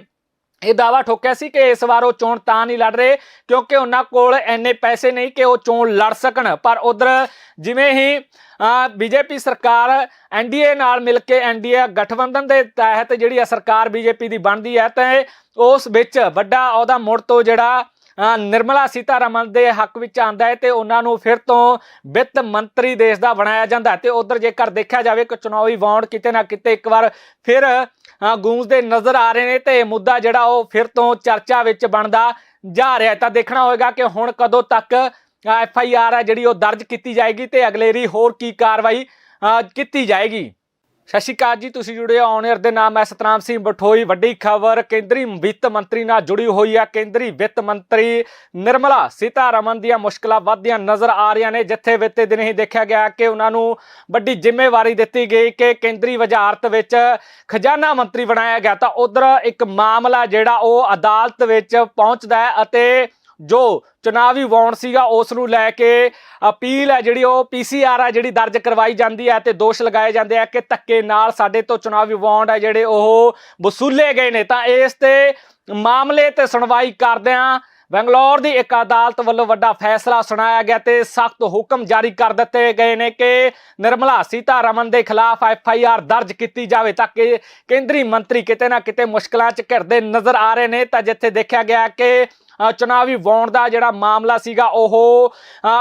ਇਹ ਦਾਵਾ ਠੋਕਿਆ ਸੀ ਕਿ ਇਸ ਵਾਰ ਉਹ ਚੋਣ ਤਾਂ ਨਹੀਂ ਲੜ ਰਹੇ, ਕਿਉਂਕਿ ਉਹਨਾਂ ਕੋਲ ਐਨੇ ਪੈਸੇ ਨਹੀਂ ਕਿ ਉਹ ਚੋਣ ਲੜ ਸਕਣ। ਪਰ ਉਧਰ ਜਿਵੇਂ ਹੀ ਬੀਜੇਪੀ ਸਰਕਾਰ ਐਨਡੀਏ ਨਾਲ ਮਿਲ ਕੇ ਐਨਡੀਏ ਗਠਬੰਧਨ ਦੇ ਤਹਿਤ ਜਿਹੜੀ ਆ ਸਰਕਾਰ ਬੀਜੇਪੀ ਦੀ ਬਣਦੀ ਹੈ ਤੇ ਉਸ ਵਿੱਚ ਵੱਡਾ ਉਹਦਾ ਮੁੜ ਤੋਂ ਜਿਹੜਾ ਨਿਰਮਲਾ ਸੀਤਾਰਮਨ ਦੇ ਹੱਕ ਵਿੱਚ ਆਂਦਾ ਹੈ, ਤੇ ਉਹਨਾਂ ਨੂੰ ਫਿਰ ਤੋਂ ਵਿੱਤ ਮੰਤਰੀ ਦੇਸ਼ ਦਾ ਬਣਾਇਆ ਜਾਂਦਾ ਹੈ। ਤੇ ਉਧਰ ਜੇਕਰ ਦੇਖਿਆ ਜਾਵੇ ਕਿ ਚੁਣਾਵੀ ਵਾਉਂਡ ਕਿਤੇ ਨਾ ਕਿਤੇ ਇੱਕ ਵਾਰ ਫਿਰ ਗੂੰਜਦੇ ਨਜ਼ਰ ਆ ਰਹੇ ਨੇ ਤੇ ਇਹ ਮੁੱਦਾ ਜਿਹੜਾ ਉਹ ਫਿਰ ਤੋਂ ਚਰਚਾ ਵਿੱਚ ਬਣਦਾ ਜਾ ਰਿਹਾ ਤਾਂ ਦੇਖਣਾ ਹੋਏਗਾ ਕਿ ਹੁਣ ਕਦੋਂ ਤੱਕ ਐਫ ਆਈ ਆਰ ਹੈ ਜਿਹੜੀ ਉਹ ਦਰਜ ਕੀਤੀ ਜਾਏਗੀ ਤੇ ਅਗਲੇਰੀ ਹੋਰ ਕੀ ਕਾਰਵਾਈ ਕੀਤੀ ਜਾਏਗੀ। ਸਤਿ ਸ਼੍ਰੀ ਅਕਾਲ ਜੀ, ਤੁਸੀਂ ਜੁੜੇ ਹੋ ਔਨ ਦੇ ਨਾਮ ਹੈ ਸਤਨਾਮ ਸਿੰਘ ਬਠੋਈ। ਵੱਡੀ ਖਬਰ, ਕੇਂਦਰੀ ਵਿੱਤ ਮੰਤਰੀ ਨਾਲ ਜੁੜੀ ਹੋਈ ਹੈ। ਕੇਂਦਰੀ ਵਿੱਤ ਮੰਤਰੀ ਨਿਰਮਲਾ ਸੀਤਾਰਮਨ ਦੀਆਂ ਮੁਸ਼ਕਲਾਂ ਵੱਧਦੀਆਂ ਨਜ਼ਰ ਆ ਰਹੀਆਂ ਨੇ, ਜਿੱਥੇ ਵਿੱਤੇ ਦਿਨ ਹੀ ਦੇਖਿਆ ਗਿਆ ਕਿ ਉਹਨਾਂ ਨੂੰ ਵੱਡੀ ਜ਼ਿੰਮੇਵਾਰੀ ਦਿੱਤੀ ਗਈ ਕਿ ਕੇਂਦਰੀ ਵਜ਼ਾਰਤ ਵਿੱਚ ਖਜ਼ਾਨਾ ਮੰਤਰੀ ਬਣਾਇਆ ਗਿਆ। ਤਾਂ ਉਧਰ ਇੱਕ ਮਾਮਲਾ ਜਿਹੜਾ ਉਹ ਅਦਾਲਤ ਵਿੱਚ ਪਹੁੰਚਦਾ ਹੈ ਅਤੇ ਜੋ ਚੁਣਾਵੀ ਵਾਂਡ ਸੀਗਾ ਉਸ ਨੂੰ ਲੈ ਕੇ ਅਪੀਲ ਹੈ ਜਿਹੜੀ ਉਹ ਪੀਸੀਆਰ ਹੈ ਜਿਹੜੀ ਦਰਜ ਕਰਵਾਈ ਜਾਂਦੀ ਹੈ ਤੇ ਦੋਸ਼ ਲਗਾਏ ਜਾਂਦੇ ਆ ਕਿ ਧੱਕੇ ਨਾਲ ਸਾਡੇ ਤੋਂ ਚੁਣਾਵੀ ਵਾਂਡ ਹੈ ਜਿਹੜੇ ਉਹ ਵਸੂਲੇ ਗਏ ਨੇ। ਤਾਂ ਇਸ ਤੇ ਮਾਮਲੇ ਤੇ ਸੁਣਵਾਈ ਕਰਦਿਆਂ ਬੰਗਲੌਰ ਦੀ ਇੱਕ ਅਦਾਲਤ ਵੱਲੋਂ ਵੱਡਾ ਫੈਸਲਾ ਸੁਣਾਇਆ ਗਿਆ ਤੇ ਸਖਤ ਹੁਕਮ ਜਾਰੀ ਕਰ ਦਿੱਤੇ ਗਏ ਨੇ ਕਿ ਨਿਰਮਲਾ ਸੀਤਾਰਮਨ ਦੇ ਖਿਲਾਫ ਐਫ ਆਈ ਆਰ ਦਰਜ ਕੀਤੀ ਜਾਵੇ ਤਾਂ ਕਿ ਕੇਂਦਰੀ ਮੰਤਰੀ ਕਿਤੇ ਨਾ ਕਿਤੇ ਮੁਸ਼ਕਲਾਂ 'ਚ ਘਿਰਦੇ ਨਜ਼ਰ ਆ ਰਹੇ ਨੇ। ਤਾਂ ਜਿੱਥੇ ਦੇਖਿਆ ਗਿਆ ਕਿ ਚੁਣਾਵੀ ਵਾਉਣ ਦਾ ਜਿਹੜਾ ਮਾਮਲਾ ਸੀਗਾ, ਉਹ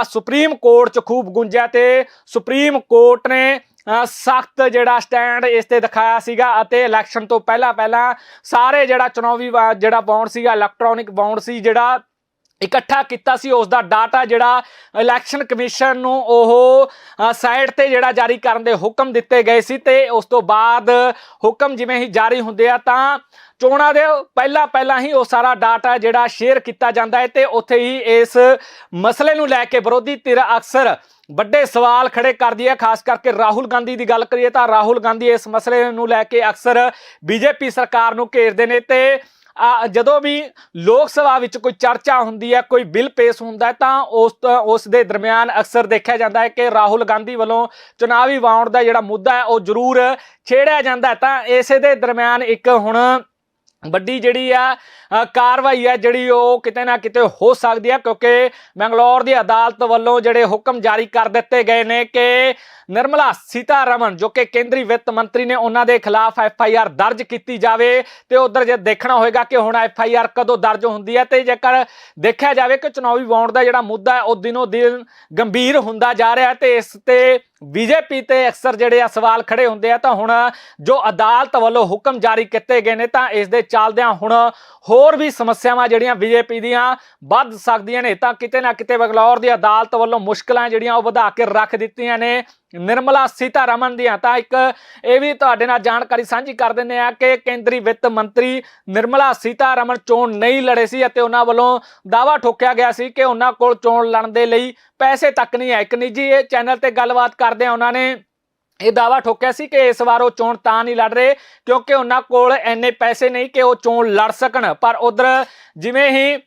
ਸੁਪਰੀਮ ਕੋਰਟ 'ਚ ਖੂਬ ਗੁੰਜਿਆ ਤੇ ਸੁਪਰੀਮ ਕੋਰਟ ਨੇ ਸਖਤ ਜਿਹੜਾ ਸਟੈਂਡ ਇਸ ਤੇ ਦਿਖਾਇਆ ਸੀਗਾ ਅਤੇ ਇਲੈਕਸ਼ਨ ਤੋਂ ਪਹਿਲਾਂ ਪਹਿਲਾਂ ਸਾਰੇ ਜਿਹੜਾ ਚੁਣਾਵੀ ਵਾ- ਜਿਹੜਾ ਬੌਂਡ ਸੀਗਾ, ਇਲੈਕਟ੍ਰੋਨਿਕ ਬੌਂਡ ਸੀ, ਜਿਹੜਾ ਇਕੱਠਾ ਕੀਤਾ ਸੀ ਉਸ ਦਾ ਡਾਟਾ ਜਿਹੜਾ ਇਲੈਕਸ਼ਨ ਕਮਿਸ਼ਨ ਨੂੰ ਉਹ ਸਾਈਟ ਤੇ ਜਿਹੜਾ ਜਾਰੀ ਕਰਨ ਦੇ ਹੁਕਮ ਦਿੱਤੇ ਗਏ ਸੀ ਤੇ ਉਸ ਤੋਂ ਬਾਅਦ ਹੁਕਮ ਜਿਵੇਂ ਹੀ ਜਾਰੀ ਹੁੰਦੇ ਆ ਤਾਂ ਚੋਣਾਂ ਦੇ ਪਹਿਲਾਂ ਪਹਿਲਾਂ ਹੀ ਉਹ ਸਾਰਾ ਡਾਟਾ ਜਿਹੜਾ ਸ਼ੇਅਰ ਕੀਤਾ ਜਾਂਦਾ ਹੈ ਤੇ ਉੱਥੇ ਹੀ ਇਸ ਮਸਲੇ ਨੂੰ ਲੈ ਕੇ ਵਿਰੋਧੀ ਧਿਰ ਅਕਸਰ ਵੱਡੇ ਸਵਾਲ ਖੜੇ ਕਰਦੀ ਹੈ, ਖਾਸ ਕਰਕੇ ਰਾਹੁਲ ਗਾਂਧੀ ਦੀ ਗੱਲ ਕਰੀਏ ਤਾਂ ਰਾਹੁਲ ਗਾਂਧੀ ਇਸ ਮਸਲੇ ਨੂੰ ਲੈ ਕੇ ਅਕਸਰ ਬੀਜੇਪੀ ਸਰਕਾਰ ਨੂੰ ਘੇਰਦੇ ਨੇ ਤੇ ਜਦੋਂ ਵੀ ਲੋਕ ਸਭਾ ਵਿੱਚ ਕੋਈ ਚਰਚਾ ਹੁੰਦੀ ਹੈ, ਕੋਈ ਬਿੱਲ ਪੇਸ਼ ਹੁੰਦਾ ਤਾਂ ਉਸ ਤੋਂ- ਉਸ ਦੇ ਦਰਮਿਆਨ ਅਕਸਰ ਦੇਖਿਆ ਜਾਂਦਾ ਹੈ ਕਿ ਰਾਹੁਲ ਗਾਂਧੀ ਵੱਲੋਂ ਚੁਣਾਵੀ ਵਾਉਣ ਦਾ ਜਿਹੜਾ ਮੁੱਦਾ ਹੈ, ਉਹ ਜ਼ਰੂਰ ਛੇੜਿਆ ਜਾਂਦਾ ਤਾਂ ਇਸੇ ਦੇ ਦਰਮਿਆਨ ਇੱਕ ਹੁਣ ਵੱਡੀ ਜਿਹੜੀ ਆ ਕਾਰਵਾਈ ਹੈ, ਜਿਹੜੀ ਉਹ ਕਿਤੇ ਨਾ ਕਿਤੇ ਹੋ ਸਕਦੀ ਹੈ, ਕਿਉਂਕਿ ਬੰਗਲੌਰ ਦੀ ਅਦਾਲਤ ਵੱਲੋਂ ਜਿਹੜੇ ਹੁਕਮ ਜਾਰੀ ਕਰ ਦਿੱਤੇ ਗਏ ਨੇ ਕਿ ਨਿਰਮਲਾ ਸੀਤਾਰਮਨ, ਜੋ ਕਿ ਕੇਂਦਰੀ ਵਿੱਤ ਮੰਤਰੀ ਨੇ ਉਹਨਾਂ ਦੇ ਖਿਲਾਫ ਐਫ ਆਈ ਆਰ ਦਰਜ ਕੀਤੀ ਜਾਵੇ ਤੇ ਉਧਰ ਜੇ ਦੇਖਣਾ ਹੋਏਗਾ ਕਿ ਹੁਣ ਐਫ ਆਈ ਆਰ ਕਦੋਂ ਦਰਜ ਹੁੰਦੀ ਹੈ ਤੇ ਜੇਕਰ ਦੇਖਿਆ ਜਾਵੇ ਕਿ ਚੁਣਾਵੀ ਵਾਂਡ ਦਾ ਜਿਹੜਾ ਮੁੱਦਾ ਹੈ, ਉਹ ਦਿਨੋ ਦਿਨ ਗੰਭੀਰ ਹੁੰਦਾ ਜਾ ਰਿਹਾ ਹੈ ਤੇ ਇਸ ਤੇ ਬੀਜੇਪੀ ਤੇ ਅਕਸਰ ਜਿਹੜੇ ਆ ਸਵਾਲ ਖੜੇ ਹੁੰਦੇ ਆ, ਤਾਂ ਹੁਣ ਜੋ ਅਦਾਲਤ ਵੱਲੋਂ ਹੁਕਮ ਜਾਰੀ ਕੀਤੇ ਗਏ ਨੇ, ਤਾਂ ਇਸ ਦੇ ਚੱਲਦਿਆਂ ਹੁਣ ਹੋਰ ਵੀ ਸਮੱਸਿਆਵਾਂ ਜਿਹੜੀਆਂ ਬੀਜੇਪੀ ਦੀਆਂ ਵੱਧ ਸਕਦੀਆਂ ਨੇ, ਤਾਂ ਕਿਤੇ ਨਾ ਕਿਤੇ ਬਗਲੌਰ ਦੀ ਅਦਾਲਤ ਵੱਲੋਂ ਮੁਸ਼ਕਲਾਂ ਜਿਹੜੀਆਂ ਉਹ ਵਧਾ ਕੇ ਰੱਖ ਦਿੱਤੀਆਂ ਨੇ। ਨਿਰਮਲਾ ਸੀਤਾਰਮਨ ਦੀਆਂ ਤਾਂ ਇੱਕ ਇਹ ਵੀ ਤੁਹਾਡੇ ਨਾਲ ਜਾਣਕਾਰੀ ਸਾਂਝੀ ਕਰ ਦਿੰਦੇ ਆ ਕਿ ਕੇਂਦਰੀ ਵਿੱਤ ਮੰਤਰੀ ਨਿਰਮਲਾ ਸੀਤਾਰਮਨ ਚੋਣ ਨਹੀਂ ਲੜੇ ਸੀ ਅਤੇ ਉਹਨਾਂ ਵੱਲੋਂ ਦਾਵਾ ਠੋਕਿਆ ਗਿਆ ਸੀ ਕਿ ਉਹਨਾਂ ਕੋਲ ਚੋਣ ਲੜਨ ਦੇ ਲਈ ਪੈਸੇ ਤੱਕ ਨਹੀਂ ਹੈ। ਇੱਕ ਨਿੱਜੀ ਇਹ ਚੈਨਲ ਤੇ ਗੱਲਬਾਤ ਕਰਦੇ ਆ ਉਹਨਾਂ ਨੇ। ਇਹ ਦਾਵਾ ਠੋਕਿਆ ਸੀ ਕਿ ਇਸ ਵਾਰ ਉਹ ਚੋਣ ਤਾਂ ਨਹੀਂ ਲੜ ਰਹੇ, ਕਿਉਂਕਿ ਉਹਨਾਂ ਕੋਲ ਐਨੇ ਪੈਸੇ ਨਹੀਂ ਕਿ ਉਹ ਚੋਣ ਲੜ ਸਕਣ। ਪਰ ਉਧਰ ਜਿਵੇਂ ਹੀ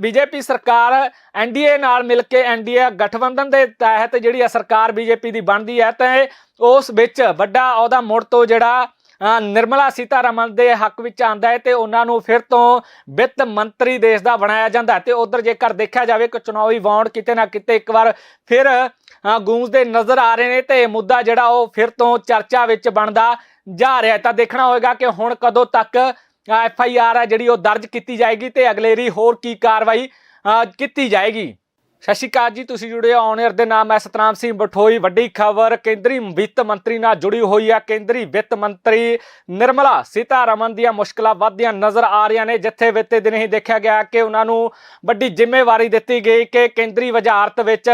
ਬੀਜੇਪੀ ਸਰਕਾਰ ਐਨਡੀਏ ਨਾਲ ਮਿਲ ਕੇ ਐਨਡੀਏ ਗਠਬੰਧਨ ਦੇ ਤਹਿਤ ਜਿਹੜੀ ਆ ਸਰਕਾਰ ਬੀਜੇਪੀ ਦੀ ਬਣਦੀ ਹੈ, ਤੇ ਉਸ ਵਿੱਚ ਵੱਡਾ ਉਹਦਾ ਮੁੜ ਤੋਂ ਜਿਹੜਾ ਨਿਰਮਲਾ ਸੀਤਾਰਮਨ ਦੇ ਹੱਕ ਵਿੱਚ ਆਂਦਾ ਹੈ ਤੇ ਉਹਨਾਂ ਨੂੰ ਫਿਰ ਤੋਂ ਵਿੱਤ ਮੰਤਰੀ ਦੇਸ਼ ਦਾ ਬਣਾਇਆ ਜਾਂਦਾ ਹੈ। ਤੇ ਉਧਰ ਜੇਕਰ ਦੇਖਿਆ ਜਾਵੇ ਕਿ ਚੁਣਾਵੀ ਵਾਂਡ ਕਿਤੇ ਨਾ ਕਿਤੇ ਇੱਕ ਵਾਰ ਫਿਰ ਗੂੰਜਦੇ ਨਜ਼ਰ ਆ ਰਹੇ ਨੇ ਤੇ ਮੁੱਦਾ ਜਿਹੜਾ ਉਹ ਫਿਰ ਤੋਂ ਚਰਚਾ ਵਿੱਚ ਬਣਦਾ ਜਾ ਰਿਹਾ ਤਾਂ ਦੇਖਣਾ ਹੋਏਗਾ ਕਿ ਹੁਣ ਕਦੋਂ ਤੱਕ ਐਫ ਆਈ ਆਰ ਹੈ ਜਿਹੜੀ ਉਹ ਦਰਜ ਕੀਤੀ ਜਾਏਗੀ ਤੇ ਅਗਲੇਰੀ ਹੋਰ ਕੀ ਕਾਰਵਾਈ ਕੀਤੀ ਜਾਏਗੀ। ਸਤਿ ਸ਼੍ਰੀ ਅਕਾਲ ਜੀ, ਤੁਸੀਂ ਜੁੜੇ ਹੋ ਔਨ ਦੇ ਨਾਮ ਹੈ ਸਤਨਾਮ ਸਿੰਘ ਬਠੋਈ। ਵੱਡੀ ਖਬਰ, ਕੇਂਦਰੀ ਵਿੱਤ ਮੰਤਰੀ ਨਾਲ ਜੁੜੀ ਹੋਈ ਹੈ ਕੇਂਦਰੀ ਵਿੱਤ ਮੰਤਰੀ ਨਿਰਮਲਾ ਸੀਤਾਰਮਨ ਦੀਆਂ ਮੁਸ਼ਕਲਾਂ ਵੱਧਦੀਆਂ ਨਜ਼ਰ ਆ ਰਹੀਆਂ ਨੇ, ਜਿੱਥੇ ਵਿੱਤੇ ਦਿਨ ਹੀ ਦੇਖਿਆ ਗਿਆ ਕਿ ਉਹਨਾਂ ਨੂੰ ਵੱਡੀ ਜ਼ਿੰਮੇਵਾਰੀ ਦਿੱਤੀ ਗਈ ਕਿ ਕੇਂਦਰੀ ਵਜ਼ਾਰਤ ਵਿੱਚ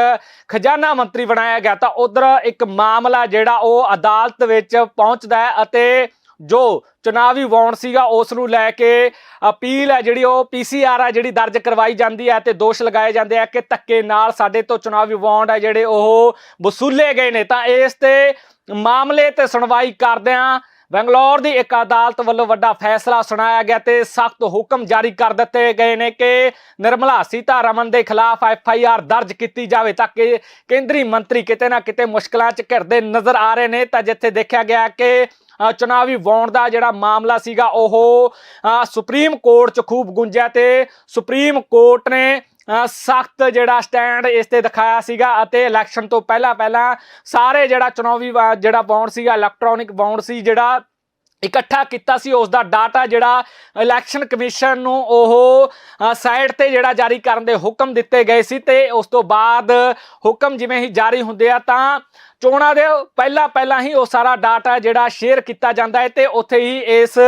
ਖਜ਼ਾਨਾ ਮੰਤਰੀ ਬਣਾਇਆ ਗਿਆ। ਤਾਂ ਉਧਰ ਇੱਕ ਮਾਮਲਾ ਜਿਹੜਾ, ਉਹ ਅਦਾਲਤ ਵਿੱਚ ਪਹੁੰਚਦਾ ਹੈ ਅਤੇ ਜੋ ਚੁਣਾਵੀ ਵਾਂਡ ਸੀਗਾ, ਉਸ ਨੂੰ ਲੈ ਕੇ ਅਪੀਲ ਹੈ ਜਿਹੜੀ ਉਹ ਪੀਸੀਆਰ ਹੈ ਜਿਹੜੀ ਦਰਜ ਕਰਵਾਈ ਜਾਂਦੀ ਹੈ ਤੇ ਦੋਸ਼ ਲਗਾਏ ਜਾਂਦੇ ਆ ਕਿ ਧੱਕੇ ਨਾਲ ਸਾਡੇ ਤੋਂ ਚੁਣਾਵੀ ਵਾਂਡ ਹੈ ਜਿਹੜੇ ਉਹ ਵਸੂਲੇ ਗਏ ਨੇ। ਤਾਂ ਇਸ ਤੇ ਮਾਮਲੇ ਤੇ ਸੁਣਵਾਈ ਕਰਦਿਆਂ ਬੰਗਲੌਰ ਦੀ ਇੱਕ ਅਦਾਲਤ ਵੱਲੋਂ ਵੱਡਾ ਫੈਸਲਾ ਸੁਣਾਇਆ ਗਿਆ ਤੇ ਸਖਤ ਹੁਕਮ ਜਾਰੀ ਕਰ ਦਿੱਤੇ ਗਏ ਨੇ ਕਿ ਨਿਰਮਲਾ ਸੀਤਾਰਮਨ ਦੇ ਖਿਲਾਫ ਐਫ ਆਈ ਆਰ ਦਰਜ ਕੀਤੀ ਜਾਵੇ ਤਾਂ ਕਿ ਕੇਂਦਰੀ ਮੰਤਰੀ ਕਿਤੇ ਨਾ ਕਿਤੇ ਮੁਸ਼ਕਲਾਂ 'ਚ ਘਿਰਦੇ ਨਜ਼ਰ ਆ ਰਹੇ ਨੇ। ਤਾਂ ਜਿੱਥੇ ਦੇਖਿਆ ਗਿਆ ਕਿ ਚੁਣਾਵੀ ਵਾਂਡ ਦਾ ਜਿਹੜਾ ਮਾਮਲਾ ਸੀਗਾ, ਉਹ ਸੁਪਰੀਮ ਕੋਰਟ 'ਚ ਖੂਬ ਗੁੰਜਿਆ ਤੇ ਸੁਪਰੀਮ ਕੋਰਟ ਨੇ ਸਖਤ ਜਿਹੜਾ ਸਟੈਂਡ ਇਸ ਤੇ ਦਿਖਾਇਆ ਸੀਗਾ ਅਤੇ ਇਲੈਕਸ਼ਨ ਤੋਂ ਪਹਿਲਾਂ ਪਹਿਲਾਂ ਸਾਰੇ ਜਿਹੜਾ ਚੁਣਾਵੀ ਵਾ- ਜਿਹੜਾ ਬੌਂਡ ਸੀਗਾ, ਇਲੈਕਟ੍ਰੋਨਿਕ ਬੌਂਡ ਸੀ, ਜਿਹੜਾ ਇਕੱਠਾ ਕੀਤਾ ਸੀ, ਉਸ ਦਾ ਡਾਟਾ ਜਿਹੜਾ ਇਲੈਕਸ਼ਨ ਕਮਿਸ਼ਨ ਨੂੰ ਉਹ ਸਾਈਟ ਤੇ ਜਿਹੜਾ ਜਾਰੀ ਕਰਨ ਦੇ ਹੁਕਮ ਦਿੱਤੇ ਗਏ ਸੀ ਤੇ ਉਸ ਤੋਂ ਬਾਅਦ ਹੁਕਮ ਜਿਵੇਂ ਹੀ ਜਾਰੀ ਹੁੰਦੇ ਆ ਤਾਂ ਚੋਣਾਂ ਦੇ ਪਹਿਲਾਂ ਪਹਿਲਾਂ ਹੀ ਉਹ ਸਾਰਾ ਡਾਟਾ ਜਿਹੜਾ ਸ਼ੇਅਰ ਕੀਤਾ ਜਾਂਦਾ ਹੈ ਤੇ ਉੱਥੇ ਹੀ ਇਸ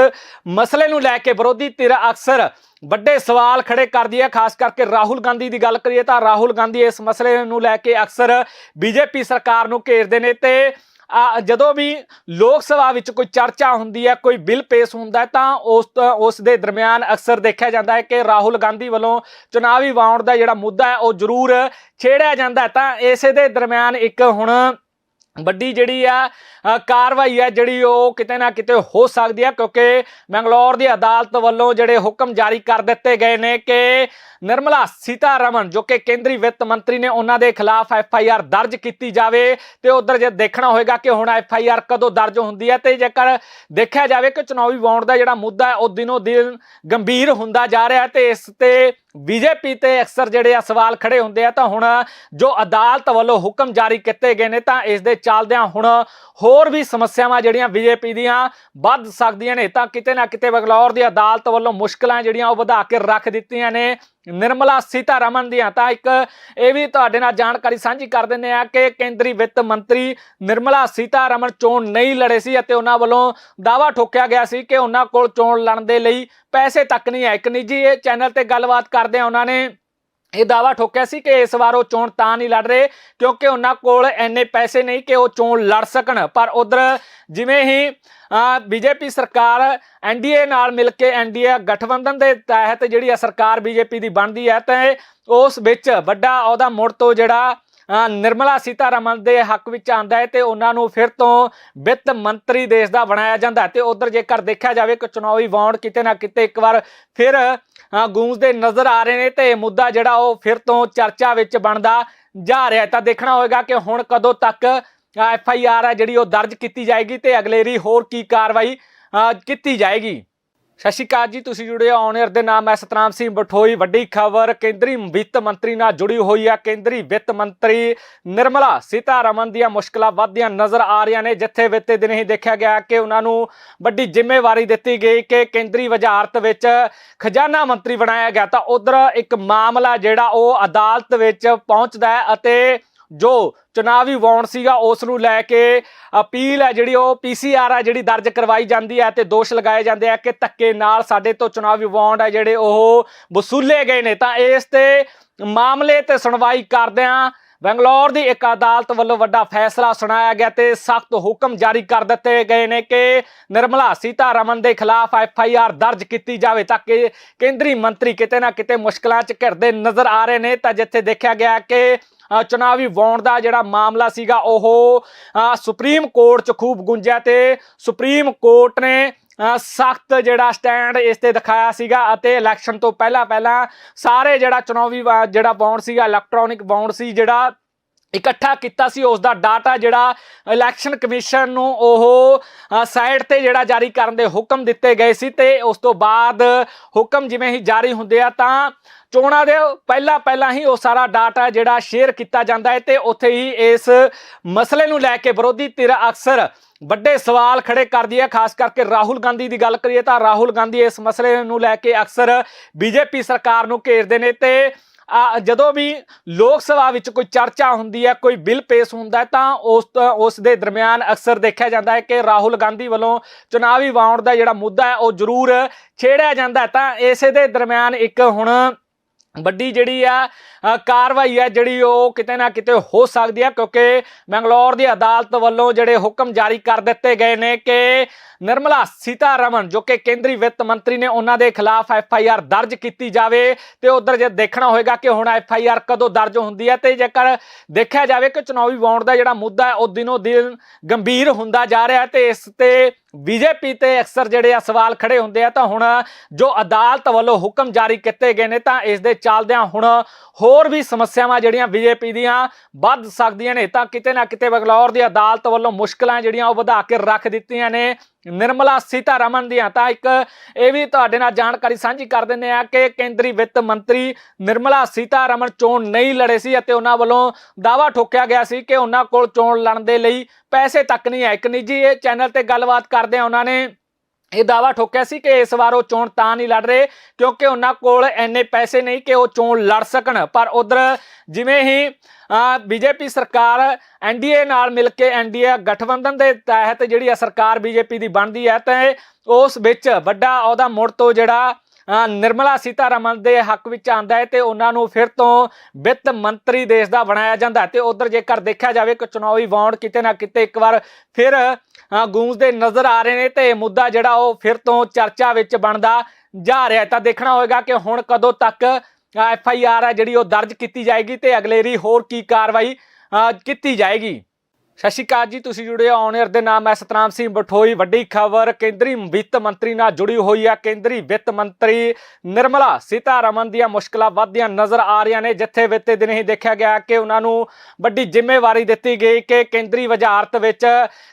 ਮਸਲੇ ਨੂੰ ਲੈ ਕੇ ਵਿਰੋਧੀ ਧਿਰ ਅਕਸਰ ਵੱਡੇ ਸਵਾਲ ਖੜੇ ਕਰਦੀ ਹੈ, ਖਾਸ ਕਰਕੇ ਰਾਹੁਲ ਗਾਂਧੀ ਦੀ ਗੱਲ ਕਰੀਏ ਤਾਂ ਰਾਹੁਲ ਗਾਂਧੀ ਇਸ ਮਸਲੇ ਨੂੰ ਲੈ ਕੇ ਅਕਸਰ ਬੀਜੇਪੀ ਸਰਕਾਰ ਨੂੰ ਘੇਰਦੇ ਨੇ ਤੇ ਜਦੋਂ ਵੀ ਲੋਕ ਸਭਾ ਵਿੱਚ ਕੋਈ ਚਰਚਾ ਹੁੰਦੀ ਹੈ, ਕੋਈ ਬਿੱਲ ਪੇਸ਼ ਹੁੰਦਾ ਤਾਂ ਉਸ ਉਸ ਦੇ ਦਰਮਿਆਨ ਅਕਸਰ ਦੇਖਿਆ ਜਾਂਦਾ ਹੈ ਕਿ ਰਾਹੁਲ ਗਾਂਧੀ ਵੱਲੋਂ ਚੁਣਾਵੀ ਵਾਉਣ ਦਾ ਜਿਹੜਾ ਮੁੱਦਾ ਹੈ, ਉਹ ਜ਼ਰੂਰ ਛੇੜਿਆ ਜਾਂਦਾ ਤਾਂ ਇਸੇ ਦੇ ਦਰਮਿਆਨ ਇੱਕ ਹੁਣ ਵੱਡੀ ਜਿਹੜੀ ਆ ਕਾਰਵਾਈ ਹੈ ਜਿਹੜੀ ਉਹ ਕਿਤੇ ਨਾ ਕਿਤੇ ਹੋ ਸਕਦੀ ਹੈ ਕਿਉਂਕਿ ਮੰਗਲੌਰ ਦੀ ਅਦਾਲਤ ਵੱਲੋਂ ਜਿਹੜੇ ਹੁਕਮ ਜਾਰੀ ਕਰ ਦਿੱਤੇ ਗਏ ਨੇ ਕਿ ਨਿਰਮਲਾ ਸੀਤਾਰਮਨ, ਜੋ ਕਿ ਕੇਂਦਰੀ ਵਿੱਤ ਮੰਤਰੀ ਨੇ, ਉਹਨਾਂ ਦੇ ਖਿਲਾਫ ਐਫ ਆਈ ਆਰ ਦਰਜ ਕੀਤੀ ਜਾਵੇ ਤੇ ਉਧਰ ਜੇ ਦੇਖਣਾ ਹੋਏਗਾ ਕਿ ਹੁਣ ਐਫ ਆਈ ਆਰ ਕਦੋਂ ਦਰਜ ਹੁੰਦੀ ਹੈ ਤੇ ਜੇਕਰ ਦੇਖਿਆ ਜਾਵੇ ਕਿ ਚੁਣਾਵੀ ਬੌਂਡ ਦਾ ਜਿਹੜਾ ਮੁੱਦਾ ਹੈ, ਉਹ ਦਿਨੋ ਦਿਨ ਗੰਭੀਰ ਹੁੰਦਾ ਜਾ ਰਿਹਾ ਹੈ ਤੇ ਇਸ ਤੇ ਬੀਜੇਪੀ ਤੇ ਅਕਸਰ ਜਿਹੜੇ ਆ ਸਵਾਲ ਖੜੇ ਹੁੰਦੇ ਆ, ਤਾਂ ਹੁਣ ਜੋ ਅਦਾਲਤ ਵੱਲੋਂ ਹੁਕਮ ਜਾਰੀ ਕੀਤੇ ਗਏ ਨੇ, ਤਾਂ ਇਸ ਦੇ ਚੱਲਦਿਆਂ ਹੁਣ ਹੋਰ ਵੀ ਸਮੱਸਿਆਵਾਂ ਜਿਹੜੀਆਂ ਬੀਜੇਪੀ ਦੀਆਂ ਵੱਧ ਸਕਦੀਆਂ ਨੇ। ਤਾਂ ਕਿਤੇ ਨਾ ਕਿਤੇ ਬਗਲੌਰ ਦੀ ਅਦਾਲਤ ਵੱਲੋਂ ਮੁਸ਼ਕਲਾਂ ਜਿਹੜੀਆਂ ਉਹ ਵਧਾ ਕੇ ਰੱਖ ਦਿੱਤੀਆਂ ਨੇ। ਨਿਰਮਲਾ ਸੀਤਾਰਮਨ ਦੀਆਂ। ਤਾਂ ਇੱਕ ਇਹ ਵੀ ਤੁਹਾਡੇ ਨਾਲ ਜਾਣਕਾਰੀ ਸਾਂਝੀ ਕਰ ਦਿੰਦੇ ਆ ਕਿ ਕੇਂਦਰੀ ਵਿੱਤ ਮੰਤਰੀ ਨਿਰਮਲਾ ਸੀਤਾਰਮਨ ਚੋਣ ਨਹੀਂ ਲੜੇ ਸੀ ਅਤੇ ਉਹਨਾਂ ਵੱਲੋਂ ਦਾਵਾ ਠੋਕਿਆ ਗਿਆ ਸੀ ਕਿ ਉਹਨਾਂ ਕੋਲ ਚੋਣ ਲੜਨ ਦੇ ਲਈ ਪੈਸੇ ਤੱਕ ਨਹੀਂ ਹੈ। ਇੱਕ ਨਿੱਜੀ ਇਹ ਚੈਨਲ ਤੇ ਗੱਲਬਾਤ ਕਰਦੇ ਆ, ਉਹਨਾਂ ਨੇ ਇਹ ਦਾਵਾ ਠੋਕਿਆ ਸੀ ਕਿ ਇਸ ਵਾਰ ਉਹ ਚੋਣ ਤਾਂ ਨਹੀਂ ਲੜ ਰਹੇ, ਕਿਉਂਕਿ ਉਹਨਾਂ ਕੋਲ ਐਨੇ ਪੈਸੇ ਨਹੀਂ ਕਿ ਉਹ ਚੋਣ ਲੜ ਸਕਣ। ਪਰ ਉਧਰ ਜਿਵੇਂ ਹੀ ਬੀਜੇਪੀ ਸਰਕਾਰ ਐਨਡੀਏ ਨਾਲ ਮਿਲ ਕੇ ਐਨਡੀਏ ਗਠਬੰਧਨ ਦੇ ਤਹਿਤ ਜਿਹੜੀ ਆ ਸਰਕਾਰ ਬੀਜੇਪੀ ਦੀ ਬਣਦੀ ਹੈ, ਤੇ ਉਸ ਵਿੱਚ ਵੱਡਾ ਉਹਦਾ ਮੁੜ ਤੋਂ ਜਿਹੜਾ ਨਿਰਮਲਾ ਸੀਤਾਰਮਨ ਦੇ ਹੱਕ ਵਿੱਚ ਆਂਦਾ ਹੈ ਤੇ ਉਹਨਾਂ ਨੂੰ ਫਿਰ ਤੋਂ ਵਿੱਤ ਮੰਤਰੀ ਦੇਸ਼ ਦਾ ਬਣਾਇਆ ਜਾਂਦਾ ਹੈ। ਤੇ ਉਧਰ ਜੇਕਰ ਦੇਖਿਆ ਜਾਵੇ ਕਿ ਚੁਣਾਵੀ ਵਾਉਂਡ ਕਿਤੇ ਨਾ ਕਿਤੇ ਇੱਕ ਵਾਰ ਫਿਰ ਗੂੰਜਦੇ ਨਜ਼ਰ ਆ ਰਹੇ ਨੇ ਤੇ ਮੁੱਦਾ ਜਿਹੜਾ ਉਹ ਫਿਰ ਤੋਂ ਚਰਚਾ ਵਿੱਚ ਬਣਦਾ ਜਾ ਰਿਹਾ ਤਾਂ ਦੇਖਣਾ ਹੋਏਗਾ ਕਿ ਹੁਣ ਕਦੋਂ ਤੱਕ ਐਫ ਆਈ ਆਰ ਹੈ ਜਿਹੜੀ ਉਹ ਦਰਜ ਕੀਤੀ ਜਾਏਗੀ ਤੇ ਅਗਲੇਰੀ ਹੋਰ ਕੀ ਕਾਰਵਾਈ ਕੀਤੀ ਜਾਏਗੀ। ਸਤਿ ਸ਼੍ਰੀ ਅਕਾਲ ਜੀ, ਤੁਸੀਂ ਜੁੜੇ ਹੋ ਔਨ 에ਅਰ ਦੇ ਨਾਮ ਹੈ ਸਤਨਾਮ ਸਿੰਘ ਬਠੋਈ। ਵੱਡੀ ਖਬਰ, ਕੇਂਦਰੀ ਵਿੱਤ ਮੰਤਰੀ ਨਾਲ ਜੁੜੀ ਹੋਈ ਹੈ। ਕੇਂਦਰੀ ਵਿੱਤ ਮੰਤਰੀ ਨਿਰਮਲਾ ਸੀਤਾਰਮਨ ਦੀਆਂ ਮੁਸ਼ਕਲਾਂ ਵੱਧਦੀਆਂ ਨਜ਼ਰ ਆ ਰਹੀਆਂ ਨੇ, ਜਿੱਥੇ ਵਿੱਤੇ ਦਿਨ ਹੀ ਦੇਖਿਆ ਗਿਆ ਕਿ ਉਹਨਾਂ ਨੂੰ ਵੱਡੀ ਜ਼ਿੰਮੇਵਾਰੀ ਦਿੱਤੀ ਗਈ ਕਿ ਕੇਂਦਰੀ ਵਜ਼ਾਰਤ ਵਿੱਚ ਖਜ਼ਾਨਾ ਮੰਤਰੀ ਬਣਾਇਆ ਗਿਆ। ਤਾਂ ਉਧਰ ਇੱਕ ਮਾਮਲਾ ਜਿਹੜਾ ਉਹ ਅਦਾਲਤ ਵਿੱਚ ਪਹੁੰਚਦਾ ਹੈ ਅਤੇ ਜੋ ਚੁਣਾਵੀ ਵਾਉਂਡ ਸੀਗਾ, ਉਸ ਨੂੰ ਲੈ ਕੇ ਅਪੀਲ ਹੈ ਜਿਹੜੀ ਉਹ ਪੀਸੀਆਰ ਹੈ ਜਿਹੜੀ ਦਰਜ ਕਰਵਾਈ ਜਾਂਦੀ ਹੈ ਤੇ ਦੋਸ਼ ਲਗਾਏ ਜਾਂਦੇ ਆ ਕਿ ਧੱਕੇ ਨਾਲ ਸਾਡੇ ਤੋਂ ਚੁਣਾਵੀ ਵਾਉਂਡ ਹੈ ਜਿਹੜੇ ਉਹ ਵਸੂਲੇ ਗਏ ਨੇ। ਤਾਂ ਇਸ ਤੇ ਮਾਮਲੇ ਤੇ ਸੁਣਵਾਈ ਕਰਦਿਆਂ ਬੰਗਲੌਰ ਦੀ ਇੱਕ ਅਦਾਲਤ ਵੱਲੋਂ ਵੱਡਾ ਫੈਸਲਾ ਸੁਣਾਇਆ ਗਿਆ ਤੇ ਸਖਤ ਹੁਕਮ ਜਾਰੀ ਕਰ ਦਿੱਤੇ ਗਏ ਨੇ ਕਿ ਨਿਰਮਲਾ ਸੀਤਾਰਮਨ ਦੇ ਖਿਲਾਫ ਐਫ ਆਈ ਆਰ ਦਰਜ ਕੀਤੀ ਜਾਵੇ ਤਾਂ ਕਿ ਕੇਂਦਰੀ ਮੰਤਰੀ ਕਿਤੇ ਨਾ ਕਿਤੇ ਮੁਸ਼ਕਲਾਂ 'ਚ ਘਿਰਦੇ ਨਜ਼ਰ ਆ ਰਹੇ ਨੇ। ਤਾਂ ਜਿੱਥੇ ਦੇਖਿਆ ਗਿਆ ਕਿ ਚੁਣਾਵੀ ਵਾਉਣ ਦਾ ਜਿਹੜਾ ਮਾਮਲਾ ਸੀਗਾ, ਉਹ ਸੁਪਰੀਮ ਕੋਰਟ 'ਚ ਖੂਬ ਗੁੰਜਿਆ ਤੇ ਸੁਪਰੀਮ ਕੋਰਟ ਨੇ ਸਖਤ ਜਿਹੜਾ ਸਟੈਂਡ ਇਸ ਤੇ ਦਿਖਾਇਆ ਸੀਗਾ ਅਤੇ ਇਲੈਕਸ਼ਨ ਤੋਂ ਪਹਿਲਾਂ ਪਹਿਲਾਂ ਸਾਰੇ ਜਿਹੜਾ ਚੁਣਾਵੀ ਵਾ- ਜਿਹੜਾ ਬਾਉਂਡ ਸੀਗਾ, ਇਲੈਕਟ੍ਰੋਨਿਕ ਬਾਉਂਡ ਸੀ, ਜਿਹੜਾ ਇਕੱਠਾ ਕੀਤਾ ਸੀ, ਉਸ ਦਾ ਡਾਟਾ ਜਿਹੜਾ ਇਲੈਕਸ਼ਨ ਕਮਿਸ਼ਨ ਨੂੰ ਉਹ ਸਾਈਟ ਤੇ ਜਿਹੜਾ ਜਾਰੀ ਕਰਨ ਦੇ ਹੁਕਮ ਦਿੱਤੇ ਗਏ ਸੀ ਤੇ ਉਸ ਤੋਂ ਬਾਅਦ ਹੁਕਮ ਜਿਵੇਂ ਹੀ ਜਾਰੀ ਹੁੰਦੇ ਆ ਤਾਂ ਚੋਣਾਂ ਦੇ ਪਹਿਲਾਂ ਪਹਿਲਾਂ ਹੀ ਉਹ ਸਾਰਾ ਡਾਟਾ ਜਿਹੜਾ ਸ਼ੇਅਰ ਕੀਤਾ ਜਾਂਦਾ ਹੈ ਤੇ ਉੱਥੇ ਹੀ ਇਸ ਮਸਲੇ ਨੂੰ ਲੈ ਕੇ ਵਿਰੋਧੀ ਧਿਰ ਅਕਸਰ ਵੱਡੇ ਸਵਾਲ ਖੜੇ ਕਰਦੀ ਹੈ, ਖਾਸ ਕਰਕੇ ਰਾਹੁਲ ਗਾਂਧੀ ਦੀ ਗੱਲ ਕਰੀਏ ਤਾਂ ਰਾਹੁਲ ਗਾਂਧੀ ਇਸ ਮਸਲੇ ਨੂੰ ਲੈ ਕੇ ਅਕਸਰ ਬੀਜੇਪੀ ਸਰਕਾਰ ਨੂੰ ਘੇਰਦੇ ਨੇ ਤੇ ਜਦੋਂ ਵੀ ਲੋਕ ਸਭਾ ਵਿੱਚ ਕੋਈ ਚਰਚਾ ਹੁੰਦੀ ਹੈ, ਕੋਈ ਬਿੱਲ ਪੇਸ਼ ਹੁੰਦਾ ਤਾਂ ਉਸ ਉਸ ਦੇ ਦਰਮਿਆਨ ਅਕਸਰ ਦੇਖਿਆ ਜਾਂਦਾ ਹੈ ਕਿ ਰਾਹੁਲ ਗਾਂਧੀ ਵੱਲੋਂ ਚੁਣਾਵੀ ਵਾਉਣ ਦਾ ਜਿਹੜਾ ਮੁੱਦਾ ਹੈ, ਉਹ ਜ਼ਰੂਰ ਛੇੜਿਆ ਜਾਂਦਾ ਤਾਂ ਇਸੇ ਦੇ ਦਰਮਿਆਨ ਇੱਕ ਹੁਣ ਵੱਡੀ ਜਿਹੜੀ ਆ ਕਾਰਵਾਈ ਹੈ ਜਿਹੜੀ ਉਹ ਕਿਤੇ ਨਾ ਕਿਤੇ ਹੋ ਸਕਦੀ ਹੈ, ਕਿਉਂਕਿ ਮੰਗਲੌਰ ਦੀ ਅਦਾਲਤ ਵੱਲੋਂ ਜਿਹੜੇ ਹੁਕਮ ਜਾਰੀ ਕਰ ਦਿੱਤੇ ਗਏ ਨੇ ਕਿ ਨਿਰਮਲਾ ਸੀਤਾਰਮਨ, ਜੋ ਕਿ ਕੇਂਦਰੀ ਵਿੱਤ ਮੰਤਰੀ ਨੇ, ਉਹਨਾਂ ਦੇ ਖਿਲਾਫ ਐਫ ਆਈ ਆਰ ਦਰਜ ਕੀਤੀ ਜਾਵੇ ਤੇ ਉਧਰ ਜੇ ਦੇਖਣਾ ਹੋਏਗਾ ਕਿ ਹੁਣ ਐਫ ਆਈ ਆਰ ਕਦੋਂ ਦਰਜ ਹੁੰਦੀ ਹੈ ਤੇ ਜੇਕਰ ਦੇਖਿਆ ਜਾਵੇ ਕਿ ਚੁਣਾਵੀ ਵਾਉਂਡ ਦਾ ਜਿਹੜਾ ਮੁੱਦਾ ਹੈ, ਉਹ ਦਿਨੋ ਦਿਨ ਗੰਭੀਰ ਹੁੰਦਾ ਜਾ ਰਿਹਾ ਹੈ ਤੇ ਇਸ ਤੇ ਬੀਜੇਪੀ ਤੇ ਅਕਸਰ ਜਿਹੜੇ ਆ ਸਵਾਲ ਖੜੇ ਹੁੰਦੇ ਆ, ਤਾਂ ਹੁਣ ਜੋ ਅਦਾਲਤ ਵੱਲੋਂ ਹੁਕਮ ਜਾਰੀ ਕੀਤੇ ਗਏ ਨੇ, ਤਾਂ ਇਸ ਦੇ ਚੱਲਦਿਆਂ ਹੁਣ ਹੋਰ ਵੀ ਸਮੱਸਿਆਵਾਂ ਜਿਹੜੀਆਂ ਬੀਜੇਪੀ ਦੀਆਂ ਵੱਧ ਸਕਦੀਆਂ ਨੇ, ਤਾਂ ਕਿਤੇ ਨਾ ਕਿਤੇ ਬਗਲੌਰ ਦੀ ਅਦਾਲਤ ਵੱਲੋਂ ਮੁਸ਼ਕਲਾਂ ਜਿਹੜੀਆਂ ਉਹ ਵਧਾ ਕੇ ਰੱਖ ਦਿੱਤੀਆਂ ਨੇ। ਨਿਰਮਲਾ ਸੀਤਾਰਮਨ ਦੀਆਂ ਤਾਂ ਇੱਕ ਇਹ ਵੀ ਤੁਹਾਡੇ ਨਾਲ ਜਾਣਕਾਰੀ ਸਾਂਝੀ ਕਰ ਦਿੰਦੇ ਆ ਕਿ ਕੇਂਦਰੀ ਵਿੱਤ ਮੰਤਰੀ ਨਿਰਮਲਾ ਸੀਤਾਰਮਨ ਚੋਣ ਨਹੀਂ ਲੜੇ ਸੀ ਅਤੇ ਉਹਨਾਂ ਵੱਲੋਂ ਦਾਵਾ ਠੋਕਿਆ ਗਿਆ ਸੀ ਕਿ ਉਹਨਾਂ ਕੋਲ ਚੋਣ ਲੜਨ ਦੇ ਲਈ ਪੈਸੇ ਤੱਕ ਨਹੀਂ ਹੈ। ਇੱਕ ਨਿੱਜੀ ਇਹ ਚੈਨਲ ਤੇ ਗੱਲਬਾਤ ਕਰਦੇ ਆ ਉਹਨਾਂ ਨੇ। ਇਹ ਦਾਵਾ ਠੋਕਿਆ ਸੀ ਕਿ ਇਸ ਵਾਰ ਉਹ ਚੋਣ ਤਾਂ ਨਹੀਂ ਲੜ ਰਹੇ, ਕਿਉਂਕਿ ਉਹਨਾਂ ਕੋਲ ਐਨੇ ਪੈਸੇ ਨਹੀਂ ਕਿ ਉਹ ਚੋਣ ਲੜ ਸਕਣ। ਪਰ ਉਧਰ ਜਿਵੇਂ ਹੀ ਬੀਜੇਪੀ ਸਰਕਾਰ ਐਨਡੀਏ ਨਾਲ ਮਿਲ ਕੇ ਐਨਡੀਏ ਗਠਬੰਧਨ ਦੇ ਤਹਿਤ ਜਿਹੜੀ ਆ ਸਰਕਾਰ ਬੀਜੇਪੀ ਦੀ ਬਣਦੀ ਹੈ, ਤੇ ਉਸ ਵਿੱਚ ਵੱਡਾ ਉਹਦਾ ਮੁੜ ਤੋਂ ਜਿਹੜਾ ਨਿਰਮਲਾ ਸੀਤਾਰਮਨ ਦੇ ਹੱਕ ਵਿੱਚ ਆਂਦਾ ਹੈ, ਤੇ ਉਹਨਾਂ ਨੂੰ ਫਿਰ ਤੋਂ ਵਿੱਤ ਮੰਤਰੀ ਦੇਸ਼ ਦਾ ਬਣਾਇਆ ਜਾਂਦਾ ਹੈ। ਤੇ ਉਧਰ ਜੇਕਰ ਦੇਖਿਆ ਜਾਵੇ ਕਿ ਚੁਣਾਵੀ ਵਾਉਂਡ ਕਿਤੇ ਨਾ ਕਿਤੇ ਇੱਕ ਵਾਰ ਫਿਰ ਗੂੰਜਦੇ ਨਜ਼ਰ ਆ ਰਹੇ ਨੇ ਤੇ ਇਹ ਮੁੱਦਾ ਜਿਹੜਾ ਉਹ ਫਿਰ ਤੋਂ ਚਰਚਾ ਵਿੱਚ ਬਣਦਾ ਜਾ ਰਿਹਾ ਤਾਂ ਦੇਖਣਾ ਹੋਵੇਗਾ ਕਿ ਹੁਣ ਕਦੋਂ ਤੱਕ ਐਫ ਆਈ ਆਰ ਹੈ ਜਿਹੜੀ ਉਹ ਦਰਜ ਕੀਤੀ ਜਾਏਗੀ ਤੇ ਅਗਲੇਰੀ ਹੋਰ ਕੀ ਕਾਰਵਾਈ ਕੀਤੀ ਜਾਏਗੀ। ਸਤਿ ਸ਼੍ਰੀ ਅਕਾਲ ਜੀ, ਤੁਸੀਂ ਜੁੜੇ ਹੋ ਔਨ 에ਅਰ ਦੇ ਨਾਮ ਹੈ ਸਤਨਾਮ ਸਿੰਘ ਬਠੋਈ। ਵੱਡੀ ਖਬਰ, ਕੇਂਦਰੀ ਵਿੱਤ ਮੰਤਰੀ ਨਾਲ ਜੁੜੀ ਹੋਈ ਹੈ। ਕੇਂਦਰੀ ਵਿੱਤ ਮੰਤਰੀ ਨਿਰਮਲਾ ਸੀਤਾਰਮਨ ਦੀਆਂ ਮੁਸ਼ਕਲਾਂ ਵੱਧਦੀਆਂ ਨਜ਼ਰ ਆ ਰਹੀਆਂ ਨੇ। ਜਿੱਥੇ ਵਿੱਤੇ ਦਿਨ ਹੀ ਦੇਖਿਆ ਗਿਆ ਕਿ ਉਹਨਾਂ ਨੂੰ ਵੱਡੀ ਜ਼ਿੰਮੇਵਾਰੀ ਦਿੱਤੀ ਗਈ ਕਿ ਕੇਂਦਰੀ ਵਜ਼ਾਰਤ ਵਿੱਚ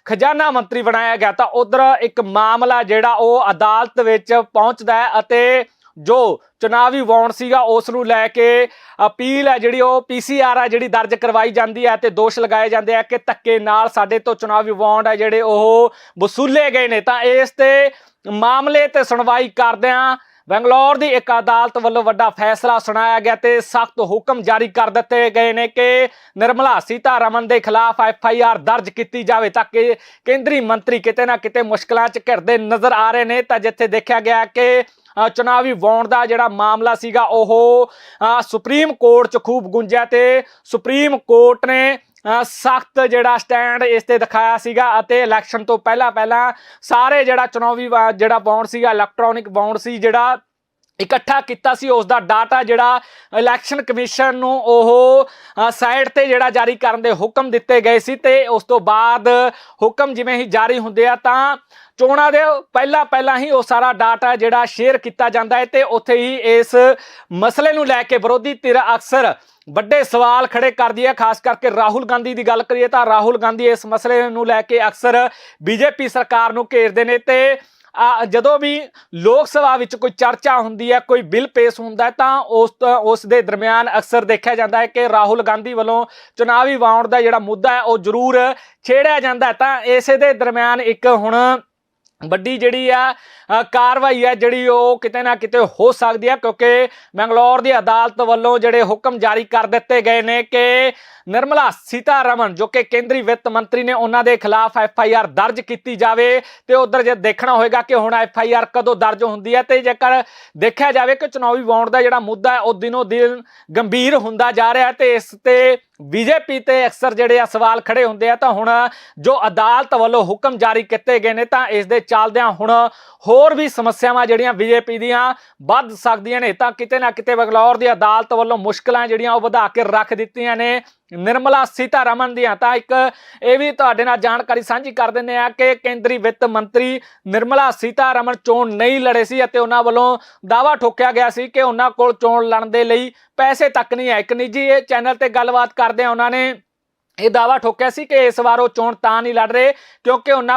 ਖਜ਼ਾਨਾ ਮੰਤਰੀ ਬਣਾਇਆ ਗਿਆ। ਤਾਂ ਉਧਰ ਇੱਕ ਮਾਮਲਾ ਜਿਹੜਾ ਉਹ ਅਦਾਲਤ ਵਿੱਚ ਪਹੁੰਚਦਾ ਹੈ ਅਤੇ ਜੋ ਚੁਣਾਵੀ ਵਾਉਂਡ ਸੀਗਾ, ਉਸ ਨੂੰ ਲੈ ਕੇ ਅਪੀਲ ਹੈ ਜਿਹੜੀ ਉਹ ਪੀਸੀਆਰ ਹੈ ਜਿਹੜੀ ਦਰਜ ਕਰਵਾਈ ਜਾਂਦੀ ਹੈ ਤੇ ਦੋਸ਼ ਲਗਾਏ ਜਾਂਦੇ ਆ ਕਿ ਧੱਕੇ ਨਾਲ ਸਾਡੇ ਤੋਂ ਚੁਣਾਵੀ ਵਾਉਂਡ ਹੈ ਜਿਹੜੇ ਉਹ ਵਸੂਲੇ ਗਏ ਨੇ। ਤਾਂ ਇਸ ਤੇ ਮਾਮਲੇ ਤੇ ਸੁਣਵਾਈ ਕਰਦਿਆਂ ਬੰਗਲੌਰ ਦੀ ਇੱਕ ਅਦਾਲਤ ਵੱਲੋਂ ਵੱਡਾ ਫੈਸਲਾ ਸੁਣਾਇਆ ਗਿਆ ਤੇ ਸਖਤ ਹੁਕਮ ਜਾਰੀ ਕਰ ਦਿੱਤੇ ਗਏ ਨੇ ਕਿ ਨਿਰਮਲਾ ਸੀਤਾਰਮਨ ਦੇ ਖਿਲਾਫ ਐਫ ਆਈ ਆਰ ਦਰਜ ਕੀਤੀ ਜਾਵੇ ਤਾਂ ਕਿ ਕੇਂਦਰੀ ਮੰਤਰੀ ਕਿਤੇ ਨਾ ਕਿਤੇ ਮੁਸ਼ਕਲਾਂ 'ਚ ਘਿਰਦੇ ਨਜ਼ਰ ਆ ਰਹੇ ਨੇ। ਤਾਂ ਜਿੱਥੇ ਦੇਖਿਆ ਗਿਆ ਕਿ ਚੁਣਾਵੀ ਵਾਉਂਡ ਦਾ ਜਿਹੜਾ ਮਾਮਲਾ ਸੀਗਾ, ਉਹ ਸੁਪਰੀਮ ਕੋਰਟ 'ਚ ਖੂਬ ਗੁੰਜਿਆ ਤੇ ਸੁਪਰੀਮ ਕੋਰਟ ਨੇ ਸਖਤ ਜਿਹੜਾ ਸਟੈਂਡ ਇਸ ਤੇ ਦਿਖਾਇਆ ਸੀਗਾ ਅਤੇ ਇਲੈਕਸ਼ਨ ਤੋਂ ਪਹਿਲਾਂ ਪਹਿਲਾਂ ਸਾਰੇ ਜਿਹੜਾ ਚੁਣਾਵੀ ਵਾ- ਜਿਹੜਾ ਬਾਉਂਡ ਸੀਗਾ, ਇਲੈਕਟ੍ਰੋਨਿਕ ਬਾਉਂਡ ਸੀ, ਜਿਹੜਾ ਇਕੱਠਾ ਕੀਤਾ ਸੀ, ਉਸ ਦਾ ਡਾਟਾ ਜਿਹੜਾ ਇਲੈਕਸ਼ਨ ਕਮਿਸ਼ਨ ਨੂੰ ਉਹ ਸਾਈਟ ਤੇ ਜਿਹੜਾ ਜਾਰੀ ਕਰਨ ਦੇ ਹੁਕਮ ਦਿੱਤੇ ਗਏ ਸੀ ਤੇ ਉਸ ਤੋਂ ਬਾਅਦ ਹੁਕਮ ਜਿਵੇਂ ਹੀ ਜਾਰੀ ਹੁੰਦੇ ਆ ਤਾਂ ਚੋਣਾਂ ਦੇ ਪਹਿਲਾਂ ਪਹਿਲਾਂ ਹੀ ਉਹ ਸਾਰਾ ਡਾਟਾ ਜਿਹੜਾ ਸ਼ੇਅਰ ਕੀਤਾ ਜਾਂਦਾ ਹੈ ਤੇ ਉੱਥੇ ਹੀ ਇਸ ਮਸਲੇ ਨੂੰ ਲੈ ਕੇ ਵਿਰੋਧੀ ਧਿਰ ਅਕਸਰ ਵੱਡੇ ਸਵਾਲ ਖੜੇ ਕਰਦੀ ਹੈ। ਖਾਸ ਕਰਕੇ ਰਾਹੁਲ ਗਾਂਧੀ ਦੀ ਗੱਲ ਕਰੀਏ ਤਾਂ ਰਾਹੁਲ ਗਾਂਧੀ ਇਸ ਮਸਲੇ ਨੂੰ ਲੈ ਕੇ ਅਕਸਰ ਬੀਜੇਪੀ ਸਰਕਾਰ ਨੂੰ ਘੇਰਦੇ ਨੇ ਤੇ ਜਦੋਂ ਵੀ ਲੋਕ ਸਭਾ ਵਿੱਚ ਕੋਈ ਚਰਚਾ ਹੁੰਦੀ ਹੈ, ਕੋਈ ਬਿੱਲ ਪੇਸ਼ ਹੁੰਦਾ ਤਾਂ ਉਸ ਉਸ ਦੇ ਦਰਮਿਆਨ ਅਕਸਰ ਦੇਖਿਆ ਜਾਂਦਾ ਹੈ ਕਿ ਰਾਹੁਲ ਗਾਂਧੀ ਵੱਲੋਂ ਚੁਣਾਵੀ ਵਾਉਣ ਦਾ ਜਿਹੜਾ ਮੁੱਦਾ ਹੈ ਉਹ ਜ਼ਰੂਰ ਛੇੜਿਆ ਜਾਂਦਾ ਤਾਂ ਇਸੇ ਦੇ ਦਰਮਿਆਨ ਇੱਕ ਹੁਣ ਵੱਡੀ ਜਿਹੜੀ ਆ ਕਾਰਵਾਈ ਹੈ ਜਿਹੜੀ ਉਹ ਕਿਤੇ ਨਾ ਕਿਤੇ ਹੋ ਸਕਦੀ ਹੈ ਕਿਉਂਕਿ ਮੰਗਲੌਰ ਦੀ ਅਦਾਲਤ ਵੱਲੋਂ ਜਿਹੜੇ ਹੁਕਮ ਜਾਰੀ ਕਰ ਦਿੱਤੇ ਗਏ ਨੇ ਕਿ ਨਿਰਮਲਾ ਸੀਤਾਰਮਨ, ਜੋ ਕਿ ਕੇਂਦਰੀ ਵਿੱਤ ਮੰਤਰੀ ਨੇ ਉਹਨਾਂ ਦੇ ਖਿਲਾਫ ਐਫ ਆਈ ਆਰ ਦਰਜ ਕੀਤੀ ਜਾਵੇ ਤੇ ਉਧਰ ਜੇ ਦੇਖਣਾ ਹੋਏਗਾ ਕਿ ਹੁਣ ਐਫ ਆਈ ਆਰ ਕਦੋਂ ਦਰਜ ਹੁੰਦੀ ਹੈ ਤੇ ਜੇਕਰ ਦੇਖਿਆ ਜਾਵੇ ਕਿ ਚੁਣਾਵੀ ਵਾਉਂਡ ਦਾ ਜਿਹੜਾ ਮੁੱਦਾ ਹੈ, ਉਹ ਦਿਨੋ ਦਿਨ ਗੰਭੀਰ ਹੁੰਦਾ ਜਾ ਰਿਹਾ ਹੈ ਤੇ ਇਸ ਤੇ ਬੀਜੇਪੀ ਤੇ ਅਕਸਰ ਜਿਹੜੇ ਆ ਸਵਾਲ ਖੜੇ ਹੁੰਦੇ ਆ, ਤਾਂ ਹੁਣ ਜੋ ਅਦਾਲਤ ਵੱਲੋਂ ਹੁਕਮ ਜਾਰੀ ਕੀਤੇ ਗਏ ਨੇ, ਤਾਂ ਇਸ ਦੇ ਚੱਲਦਿਆਂ ਹੁਣ ਹੋਰ ਵੀ ਸਮੱਸਿਆਵਾਂ ਜਿਹੜੀਆਂ ਬੀਜੇਪੀ ਦੀਆਂ ਵੱਧ ਸਕਦੀਆਂ ਨੇ, ਤਾਂ ਕਿਤੇ ਨਾ ਕਿਤੇ ਬਗਲੌਰ ਦੀ ਅਦਾਲਤ ਵੱਲੋਂ ਮੁਸ਼ਕਲਾਂ ਜਿਹੜੀਆਂ ਉਹ ਵਧਾ ਕੇ ਰੱਖ ਦਿੱਤੀਆਂ ਨੇ। ਨਿਰਮਲਾ ਸੀਤਾਰਮਨ ਦੀਆਂ ਤਾਂ ਇੱਕ ਇਹ ਵੀ ਤੁਹਾਡੇ ਨਾਲ ਜਾਣਕਾਰੀ ਸਾਂਝੀ ਕਰ ਦਿੰਦੇ ਆ ਕਿ ਕੇਂਦਰੀ ਵਿੱਤ ਮੰਤਰੀ ਨਿਰਮਲਾ ਸੀਤਾਰਮਨ ਚੋਣ ਨਹੀਂ ਲੜੇ ਸੀ ਅਤੇ ਉਹਨਾਂ ਵੱਲੋਂ ਦਾਵਾ ਠੋਕਿਆ ਗਿਆ ਸੀ ਕਿ ਉਹਨਾਂ ਕੋਲ ਚੋਣ ਲੜਨ ਦੇ ਲਈ ਪੈਸੇ ਤੱਕ ਨਹੀਂ ਹੈ। ਇੱਕ ਨਿੱਜੀ ਇਹ ਚੈਨਲ ਤੇ ਗੱਲਬਾਤ ਕਰਦੇ ਆ ਉਹਨਾਂ ਨੇ ਇਹ ਦਾਵਾ ਠੋਕਿਆ ਸੀ ਕਿ ਇਸ ਵਾਰ ਉਹ ਚੋਣ ਤਾਂ ਨਹੀਂ ਲੜ ਰਹੇ ਕਿਉਂਕਿ ਉਹਨਾਂ